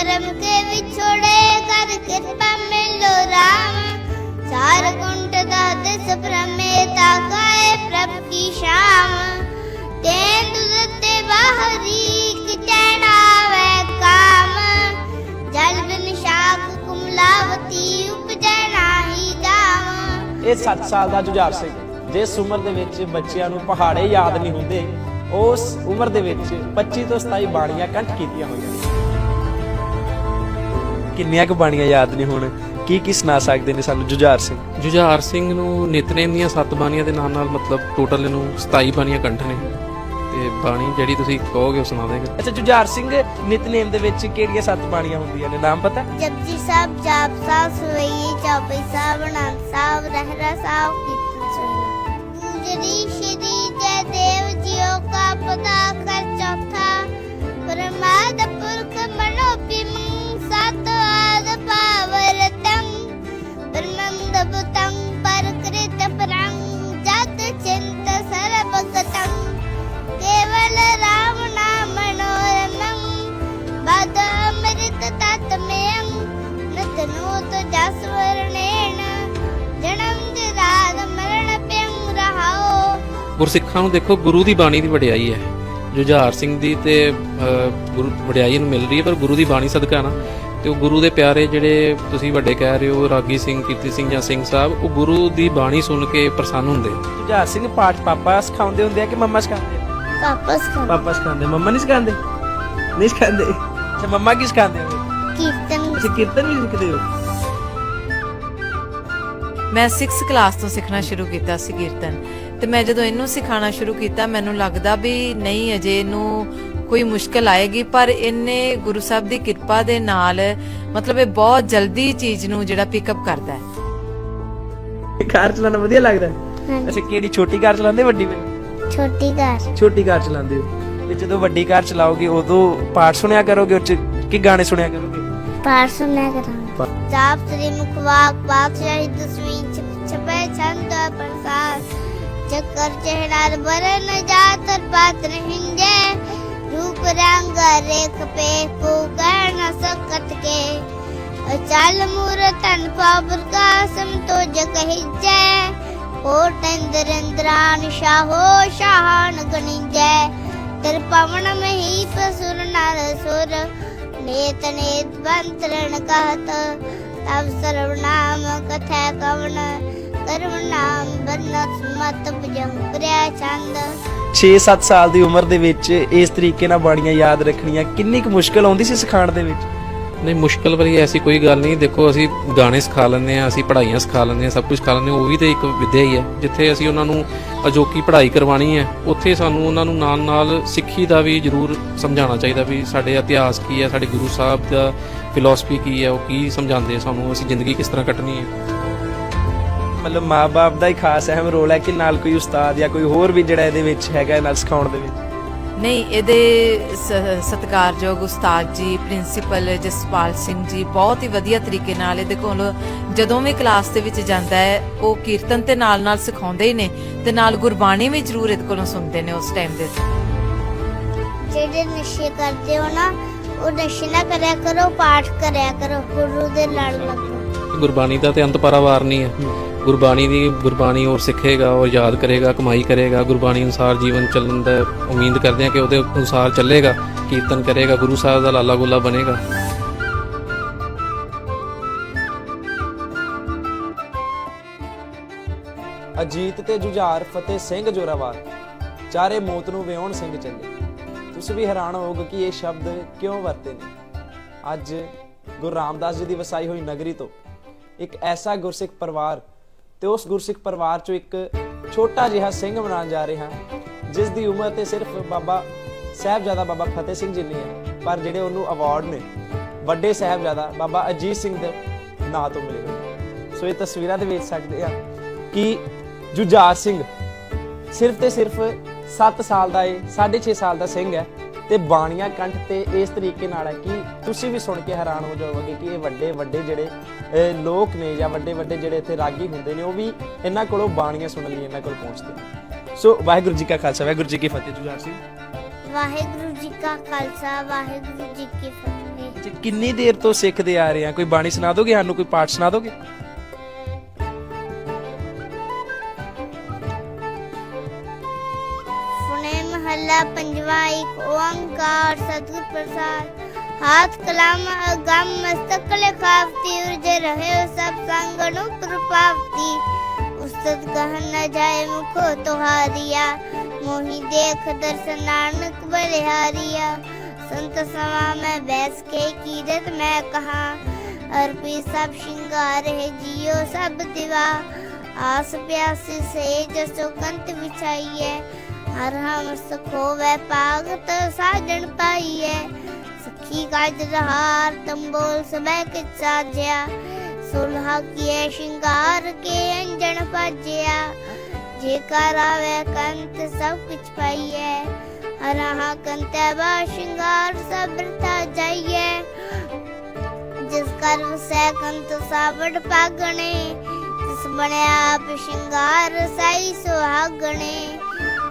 ਕਰਮ ਕੇ ਵਿਛੋੜੇ ਕਰ ਕਿਰਪਾ ਮਿਲੋ ਰਾਮ। ਸਾਰ ਕੁੰਟ ਦਾ ਦਿਸ ਭ੍ਰਮੇ ਤਾਕਾਏ ਪ੍ਰਭ ਕੀ ਸ਼ਾਮ। ਤੇਂਦੁ ਦਿੱਤੇ ਬਾਹਰੀ ਕਿਚਣਾ ਕਾਮ। ਜਲ ਬਿਨ ਸ਼ਾਕ ਕੁਮਲਾਵਤੀ ਉਪਜੈ ਨਾਹੀ ਜਾਮ। ਇਹ 7 ਸਾਲ ਦਾ ਜੁਝਾਰ ਸਿੰਘ ਜਿਸ ਉਮਰ ਦੇ ਵਿੱਚ ਬੱਚਿਆਂ ਨੂੰ ਪਹਾੜੇ ਯਾਦ ਨਹੀਂ ਹੁੰਦੇ, ਉਸ ਉਮਰ ਦੇ ਵਿੱਚ 25 ਤੋਂ 27 ਬਾਣੀਆਂ ਕੰਠ ਕੀਤੀਆਂ ਹੋਈਆਂ। ਕਿੰਨੀਆਂ ਕੁ ਬਾਣੀਆਂ ਯਾਦ ਨਹੀਂ ਹੁਣ? ਕੀ ਕੀ ਸੁਣਾ ਸਕਦੇ ਨੇ ਸਾਨੂੰ? ਜੁਝਾਰ ਸਿੰਘ। ਜੁਝਾਰ ਸਿੰਘ ਨੂੰ ਨਿਤਨੇਮ ਦੀਆਂ ਸੱਤ ਬਾਣੀਆਂ ਦੇ ਨਾਲ ਨਾਲ ਮਤਲਬ ਟੋਟਲ ਇਹਨੂੰ 27 ਬਾਣੀਆਂ ਕੰਠ ਨੇ। ਤੇ ਬਾਣੀ ਜਿਹੜੀ ਤੁਸੀਂ ਕਹੋਗੇ ਉਹ ਸੁਣਾ ਦੇਗਾ। ਅੱਛਾ ਜੁਝਾਰ ਸਿੰਘ ਨਿਤਨੇਮ ਦੇ ਵਿੱਚ ਕਿਹੜੀਆਂ ਸੱਤ ਬਾਣੀਆਂ ਹੁੰਦੀਆਂ ਨੇ? ਨਾਮ ਪਤਾ? ਜਪਜੀ ਸਾਹਿਬ ਜਾਪ ਸਾਹਿਬ ਸਵਈਏ ਚੌਪਈ ਸਾਹਿਬ ਅਨੰਦ ਸਾਹਿਬ ਰਹਿਰਾ ਸਾਹਿਬ ਕੀਰਤਨ ਸੁਣਨਾ। ਪੂਜਰੀ ਸ਼੍ਰੀ ਜੈ ਦੇਵ ਜੀਓ ਕਾ ਪਤਾ ਕਰ ਚੌਥਾ। ਪਰਮਾਦ ਪੁਰਖ ਅੰਮ੍ਰਿਤ ਤਤ ਮੇੰ ਨਤਨੋਤ ਜਸ ਵਰਣੇਨ ਜਨਮ ਜਰਾਦ ਮਰਨ ਪਿੰ ਰਹਾਓ ਗੁਰਸਿੱਖਾਂ ਨੂੰ ਦੇਖੋ, ਗੁਰੂ ਦੀ ਬਾਣੀ ਦੀ ਵਡਿਆਈ ਹੈ। ਜੁਝਾਰ ਸਿੰਘ ਦੀ ਤੇ ਗੁਰੂ, ਵਡਿਆਈ ਨੂੰ ਮਿਲ ਰਹੀ ਹੈ, ਪਰ ਗੁਰੂ ਦੀ ਬਾਣੀ ਸਦਕਾ ਨਾ। ਤੇ ਉਹ ਗੁਰੂ ਦੇ ਪਿਆਰੇ ਜਿਹੜੇ ਤੁਸੀਂ ਵੱਡੇ ਕਹਿ ਰਹੇ ਹੋ ਰਾਗੀ ਸਿੰਘ ਕੀਰਤੀ ਸਿੰਘ ਜਾਂ ਸਿੰਘ ਸਾਹਿਬ ਉਹ ਗੁਰੂ ਦੀ ਬਾਣੀ ਸੁਣ ਕੇ ਪ੍ਰਸੰਨ ਹੁੰਦੇ ਜੁਝਾਰ ਸਿੰਘ ਪਾਠ ਪਾਪਾ ਸਿਖਾਉਂਦੇ ਹੁੰਦੇ ਆ ਕਿ ਮੰਮਾ ਸਿਖਾਉਂਦੇ ਵਾਪਸ ਕਰ ਪਾਪਾ ਸਿਖਾਉਂਦੇ ਮੰਮਾ ਨਹੀਂ ਸਿਖਾਉਂਦੇ? ਨਹੀਂ ਸਿਖਾਉਂਦੇ? ਅੱਛਾ ਮੰਮਾ ਕੀ ਸਿਖਾਉਂਦੇ ਹੋ ਕੀਰਤਨ। ਅੱਛਾ ਕੀਰਤਨ ਵੀ ਸਿੱਖਦੇ ਹੋ? ਮੈਂ 6th ਕਲਾਸ ਤੋਂ ਸਿੱਖਣਾ ਸ਼ੁਰੂ ਕੀਤਾ ਸੀ ਕੀਰਤਨ। ਤੇ ਮੈਂ ਜਦੋਂ ਇਹਨੂੰ ਸਿਖਾਉਣਾ ਸ਼ੁਰੂ ਕੀਤਾ ਮੈਨੂੰ ਲੱਗਦਾ ਵੀ ਨਹੀਂ ਅਜੇ ਇਹਨੂੰ ਕੋਈ ਮੁਸ਼ਕਲ ਆਏਗੀ ਪਰ ਇਹਨੇ ਗੁਰੂ ਸਾਹਿਬ ਦੀ ਕਿਰਪਾ ਦੇ ਨਾਲ ਮਤਲਬ ਇਹ ਬਹੁਤ ਜਲਦੀ ਚੀਜ਼ ਨੂੰ ਜਿਹੜਾ ਪਿਕਅਪ ਕਰਦਾ ਹੈ। ਕਾਰ ਚਲਾਉਣਾ ਵਧੀਆ ਲੱਗਦਾ ਹੈ? ਹਾਂਜੀ। ਅੱਛਾ ਕਿਹੜੀ ਛੋਟੀ ਕਾਰ ਚਲਾਉਂਦੇ ਵੱਡੀ ਵੀ ਛੋਟੀ ਘਰ ਛੋਟੀ ਕਾਰ ਚਲਾਉਂਦੇ ਹੋ। ਤੇ ਜਦੋਂ ਵੱਡੀ ਕਾਰ ਚਲਾਓਗੇ ਉਦੋਂ ਪਾਠ ਸੁਣਿਆ ਕਰੋਗੇ ਉਹ ਚ ਕਿ ਗਾਣੇ ਸੁਣਿਆ ਕਰੋਗੇ? ਪਾਠ ਸੁਣਿਆ ਕਰਾਂਗੇ। ਜਾਪ ਸ੍ਰੀ ਮੁਖਵਾਕ ਪਾਤਸ਼ਾਹੀ ਦਸਵੀਂ ਛਪੇ ਛੰਦ ਪ੍ਰਸਾਦ। ਚੱਕਰ ਚਹਿਨਾਰ ਬਰਨ ਜਾਤਰ ਪਾਤਰ ਹਿੰਜੇ। ਰੂਪ ਰੰਗ ਰੇਖ ਪੇ ਕੋ ਕਹਿ ਨ ਸਕਤ ਕੇ। ਅਚਲ ਮੂਰਤਨ ਪਾਵਰ ਕਾ ਸਮ ਤੋ ਜਗ ਹਿਜੈ ਕੋਟ ਇੰਦਰ ਇੰਦਰਾਨ ਸ਼ਾਹੋ ਸ਼ਾਹਨ ਗਣਿਜੈ। ਤੇਰ ਪਵਨ ਮਹੀ ਪਸੁਰ ਨਰ ਸੁਰ। ਨੇਤ ਨੇਤ ਬੰਤਰਣ ਕਹਤ। ਤਬ ਸਰਵਨਾਮ ਕਥੈ ਕਵਨ। ਕਰਮ ਨਾਮ ਬਨਤ ਮਤ ਭਜੰ ਪ੍ਰਿਆ ਚੰਦ। 6-7 ਸਾਲ ਦੀ ਉਮਰ ਦੇ ਵਿੱਚ ਇਸ ਤਰੀਕੇ ਨਾਲ ਬਾਣੀਆਂ ਯਾਦ ਰੱਖਣੀਆਂ ਕਿੰਨੀ ਕੁ ਮੁਸ਼ਕਲ ਆਉਂਦੀ ਸੀ ਸਿਖਾਉਣ ਦੇ ਵਿੱਚ? ਨਹੀਂ, ਮੁਸ਼ਕਲ ਵਾਲੀ ਐਸੀ ਕੋਈ ਗੱਲ ਨਹੀਂ। ਦੇਖੋ, ਅਸੀਂ ਗਾਣੇ ਸਿਖਾ ਲੈਂਦੇ ਆ ਅਸੀਂ ਪੜ੍ਹਾਈਆਂ ਸਿਖਾ ਲੈਂਦੇ ਆ ਸਭ ਕੁਝ ਸਿਖਾ ਲੈਂਦੇ ਹਾਂ, ਉਹ ਵੀ ਤੇ ਇੱਕ ਵਿਦਿਆ ਹੀ ਹੈ। ਜਿੱਥੇ ਅਸੀਂ ਉਹਨਾਂ ਨੂੰ ਅਜੋਕੀ ਪੜ੍ਹਾਈ ਕਰਵਾਉਣੀ ਹੈ, ਉੱਥੇ ਸਾਨੂੰ ਉਹਨਾਂ ਨੂੰ ਨਾਲ ਨਾਲ ਸਿੱਖੀ ਦਾ ਵੀ ਜ਼ਰੂਰ ਸਮਝਾਉਣਾ ਚਾਹੀਦਾ ਵੀ ਸਾਡੇ ਇਤਿਹਾਸ ਕੀ ਹੈ, ਸਾਡੇ ਗੁਰੂ ਸਾਹਿਬ ਦਾ ਫਿਲਾਸਫੀ ਕੀ ਹੈ, ਉਹ ਕੀ ਸਮਝਾਉਂਦੇ ਆ ਸਾਨੂੰ, ਅਸੀਂ ਜ਼ਿੰਦਗੀ ਕਿਸ ਤਰ੍ਹਾਂ ਕੱਟਣੀ ਹੈ। ਮਤਲਬ ਮਾਪੇ ਦਾ ਹੀ ਖਾਸ ਅਹਿਮ ਰੋਲ ਹੈ ਕਿ ਨਾਲ ਕੋਈ ਉਸਤਾਦ ਜਾਂ ਕੋਈ ਹੋਰ ਵੀ ਜਿਹੜਾ ਇਹਦੇ ਵਿੱਚ ਹੈਗਾ ਇਹ ਨਾਲ ਸਿਖਾਉਣ ਦੇ ਵਿੱਚ। ਨਹੀਂ ਇਹਦੇ ਸਤਿਕਾਰਯੋਗ ਉਸਤਾਦ ਜੀ ਪ੍ਰਿੰਸੀਪਲ ਜਸਪਾਲ ਸਿੰਘ ਜੀ ਬਹੁਤ ਹੀ ਵਧੀਆ ਤਰੀਕੇ ਨਾਲ ਇਹਦੇ ਕੋਲ ਜਦੋਂ ਵੀ ਕਲਾਸ ਦੇ ਵਿੱਚ ਜਾਂਦਾ ਹੈ ਉਹ ਕੀਰਤਨ ਤੇ ਨਾਲ ਨਾਲ ਸਿਖਾਉਂਦੇ ਹੀ ਨੇ ਤੇ ਨਾਲ ਗੁਰਬਾਣੀ ਵੀ ਜ਼ਰੂਰ ਇਹਦੇ ਕੋਲੋਂ ਸੁਣਦੇ ਨੇ ਉਸ ਟਾਈਮ ਦੇ ਜਿਹੜੇ ਨਸ਼ੇ ਕਰਦੇ ਹੋ ਨਾ ਉਹ ਨਸ਼ੇ ਨਾ ਕਰਿਆ ਕਰੋ ਪਾਠ ਕਰਿਆ ਕਰੋ ਗੁਰੂ ਦੇ ਲੜ ਲੱਗੋ। ਗੁਰਬਾਣੀ ਦਾ ਤੇ ਅੰਤ ਪਰਾਵਾਰ ਨਹੀਂ ਹੈ। ਗੁਰਬਾਣੀ ਦੀ ਗੁਰਬਾਣੀ ਔਰ ਸਿੱਖੇਗਾ ਔਰ ਯਾਦ ਕਰੇਗਾ, ਕਮਾਈ ਕਰੇਗਾ, ਗੁਰਬਾਣੀ ਅਨੁਸਾਰ ਜੀਵਨ ਚੱਲਣ ਦਾ ਉਮੀਦ ਕਰਦੇ ਹਾਂ ਕਿ ਉਹਦੇ ਅਨੁਸਾਰ ਚੱਲੇਗਾ, ਕੀਰਤਨ ਕਰੇਗਾ, ਗੁਰੂ ਸਾਹਿਬ ਦਾ ਲਾਲਾ ਗੋਲਾ ਬਣੇਗਾ। ਅਜੀਤ ਤੇ ਜੁਝਾਰ ਫਤਿਹ ਸਿੰਘ ਜੋਰਾਵਾਰ, ਚਾਰੇ ਮੌਤ ਨੂੰ ਵਿਉਣ ਸਿੰਘ ਚੱਲੇ ਤੁਸੀਂ ਵੀ ਹੈਰਾਨ ਹੋਵੋਗੇ ਕਿ ਇਹ ਸ਼ਬਦ ਕਿਉਂ ਵਰਤੇ ਨੇ। ਅੱਜ ਗੁਰੂ ਰਾਮਦਾਸ ਜੀ ਦੀ ਵਸਾਈ ਹੋਈ ਨਗਰੀ ਤੋਂ, ਇੱਕ ਐਸਾ ਗੁਰਸਿੱਖ ਪਰਿਵਾਰ ਤੇ ਉਸ ਗੁਰਸਿੱਖ ਪਰਿਵਾਰ ਚੋਂ ਇੱਕ ਛੋਟਾ ਜਿਹਾ ਸਿੰਘ ਬਣਾਉਣ ਜਾ ਰਹੇ ਹਾਂ, ਜਿਸ ਦੀ ਉਮਰ ਤੇ ਸਿਰਫ ਬਾਬਾ ਸਾਹਿਬਜ਼ਾਦਾ ਬਾਬਾ ਫਤਿਹ ਸਿੰਘ ਜਿੰਨੀ ਹੈ, ਪਰ ਜਿਹੜੇ ਉਹਨੂੰ ਅਵਾਰਡ ਨੇ, ਵੱਡੇ ਸਾਹਿਬਜ਼ਾਦਾ ਬਾਬਾ ਅਜੀਤ ਸਿੰਘ ਦੇ ਨਾਂ ਤੋਂ ਮਿਲੇ ਸੋ ਇਹ ਤਸਵੀਰਾਂ ਦੇ ਵੇਖ ਸਕਦੇ ਆ ਕਿ ਜੁਝਾਰ ਸਿੰਘ ਸਿਰਫ ਤੇ ਸਿਰਫ 7 ਸਾਲ ਦਾ ਏ 6.5 ਸਾਲ ਦਾ ਸਿੰਘ ਹੈ ਤੇ ਬਾਣੀਆਂ ਕੰਠ ਤੇ ਇਸ ਤਰੀਕੇ ਨਾਲ ਹੈ ਕਿ ਤੁਸੀਂ ਵੀ ਸੁਣ ਕੇ ਹੈਰਾਨ ਹੋ ਜਾਓਗੇ ਕਿ ਇਹ ਵੱਡੇ ਵੱਡੇ ਜਿਹੜੇ ਲੋਕ ਨੇ ਜਾਂ ਵੱਡੇ ਵੱਡੇ ਜਿਹੜੇ ਇੱਥੇ ਰਾਗੀ ਹੁੰਦੇ ਨੇ ਉਹ ਵੀ ਇਹਨਾਂ ਕੋਲੋਂ ਬਾਣੀਆਂ ਸੁਣਨ ਲਈ ਇਹਨਾਂ ਕੋਲ ਪਹੁੰਚਦੇ ਸੋ ਵਾਹਿਗੁਰੂ ਜੀ ਕਾ ਖਾਲਸਾ ਵਾਹਿਗੁਰੂ ਜੀ ਕੀ ਫਤਿਹ। ਜੁਝਾਰ ਸਿੰਘ? ਵਾਹਿਗੁਰੂ ਜੀ ਕਾ ਖਾਲਸਾ ਵਾਹਿਗੁਰੂ ਜੀ ਕੀ ਫਤਿਹ। ਜੀ ਕਿੰਨੀ ਦੇਰ ਤੋਂ ਸਿੱਖਦੇ ਆ ਰਹੇ ਆ? ਕੋਈ ਬਾਣੀ ਸੁਣਾ ਦੋਗੇ? ਸਾਨੂੰ ਕੋਈ ਪਾਠ ਸੁਣਾ ਦੋਗੇ? ਸੁਨੇ ਮਹੱਲਾ ਪੰਜਵਾ ਇੱਕ ਓੰਕਾਰ ਸਤਿਗੁਰ ਪ੍ਰਸਾਦ ਹਾਥ ਕਲਮ ਅਗੰਮ ਮਸਤਕ ਲਿਖਾਵਤੀ ਉਰਜ ਰਹੇ ਸਭ ਸੰਗ ਨੂੰ ਪ੍ਰਪਾਵਤੀ ਉਸਤਤ ਕਹਿ ਨ ਜਾਏ ਮੁਖੋ ਤੁਹਾਰੀਆ ਮੋਹੀ ਦੇਖ ਦਰਸ਼ਨ ਨਾਨਕ ਬਲਿਹਾਰੀਆ ਸੰਤ ਸਵਾ ਮੈਂ ਬੈਸ ਕੇ ਕੀਰਤ ਮੈਂ ਕਹਾ ਅਰਪੀ ਸਭ ਸ਼ਿੰਗਾਰ ਹੈ ਜਿਉ ਸਭ ਦਿਵਾ ਆਸ ਪਿਆਸੀ ਸੇ ਜਸੋ ਕੰਤ ਵਿਛਾਈਏ ਹਰ ਹਮ ਸੁਖ ਹੋਵੇ ਪਾਗਤ ਸਾਜਣ ਪਾਈਏ ਸਖੀ ਕਾਜ ਰਹਾਰ ਤੰਬੋਲ ਸਬੈ ਕੇ ਸਾਜਿਆ। ਸੁਲਹਾ ਕੀਏ ਸ਼ਿੰਗਾਰ ਕੇ ਅੰਜਣ ਭਾਜਿਆ। ਜੇ ਕਰ ਕੰਤ ਸਭ ਕੁਛ ਪਾਈਏ ਹਰਹਾ ਕੰਤੈ ਬਾ ਸ਼ਿੰਗਾਰ ਸਭ ਰਤਾ ਜਿਸ ਕਰ ਵਸੈ ਕੰਤ ਸਾਵੜ ਪਾਗਣੇ ਜਿਸ ਬਣਿਆ ਆਪ ਸ਼ਿੰਗਾਰ ਸਾਈ ਸੁਹਾਗਣੇ।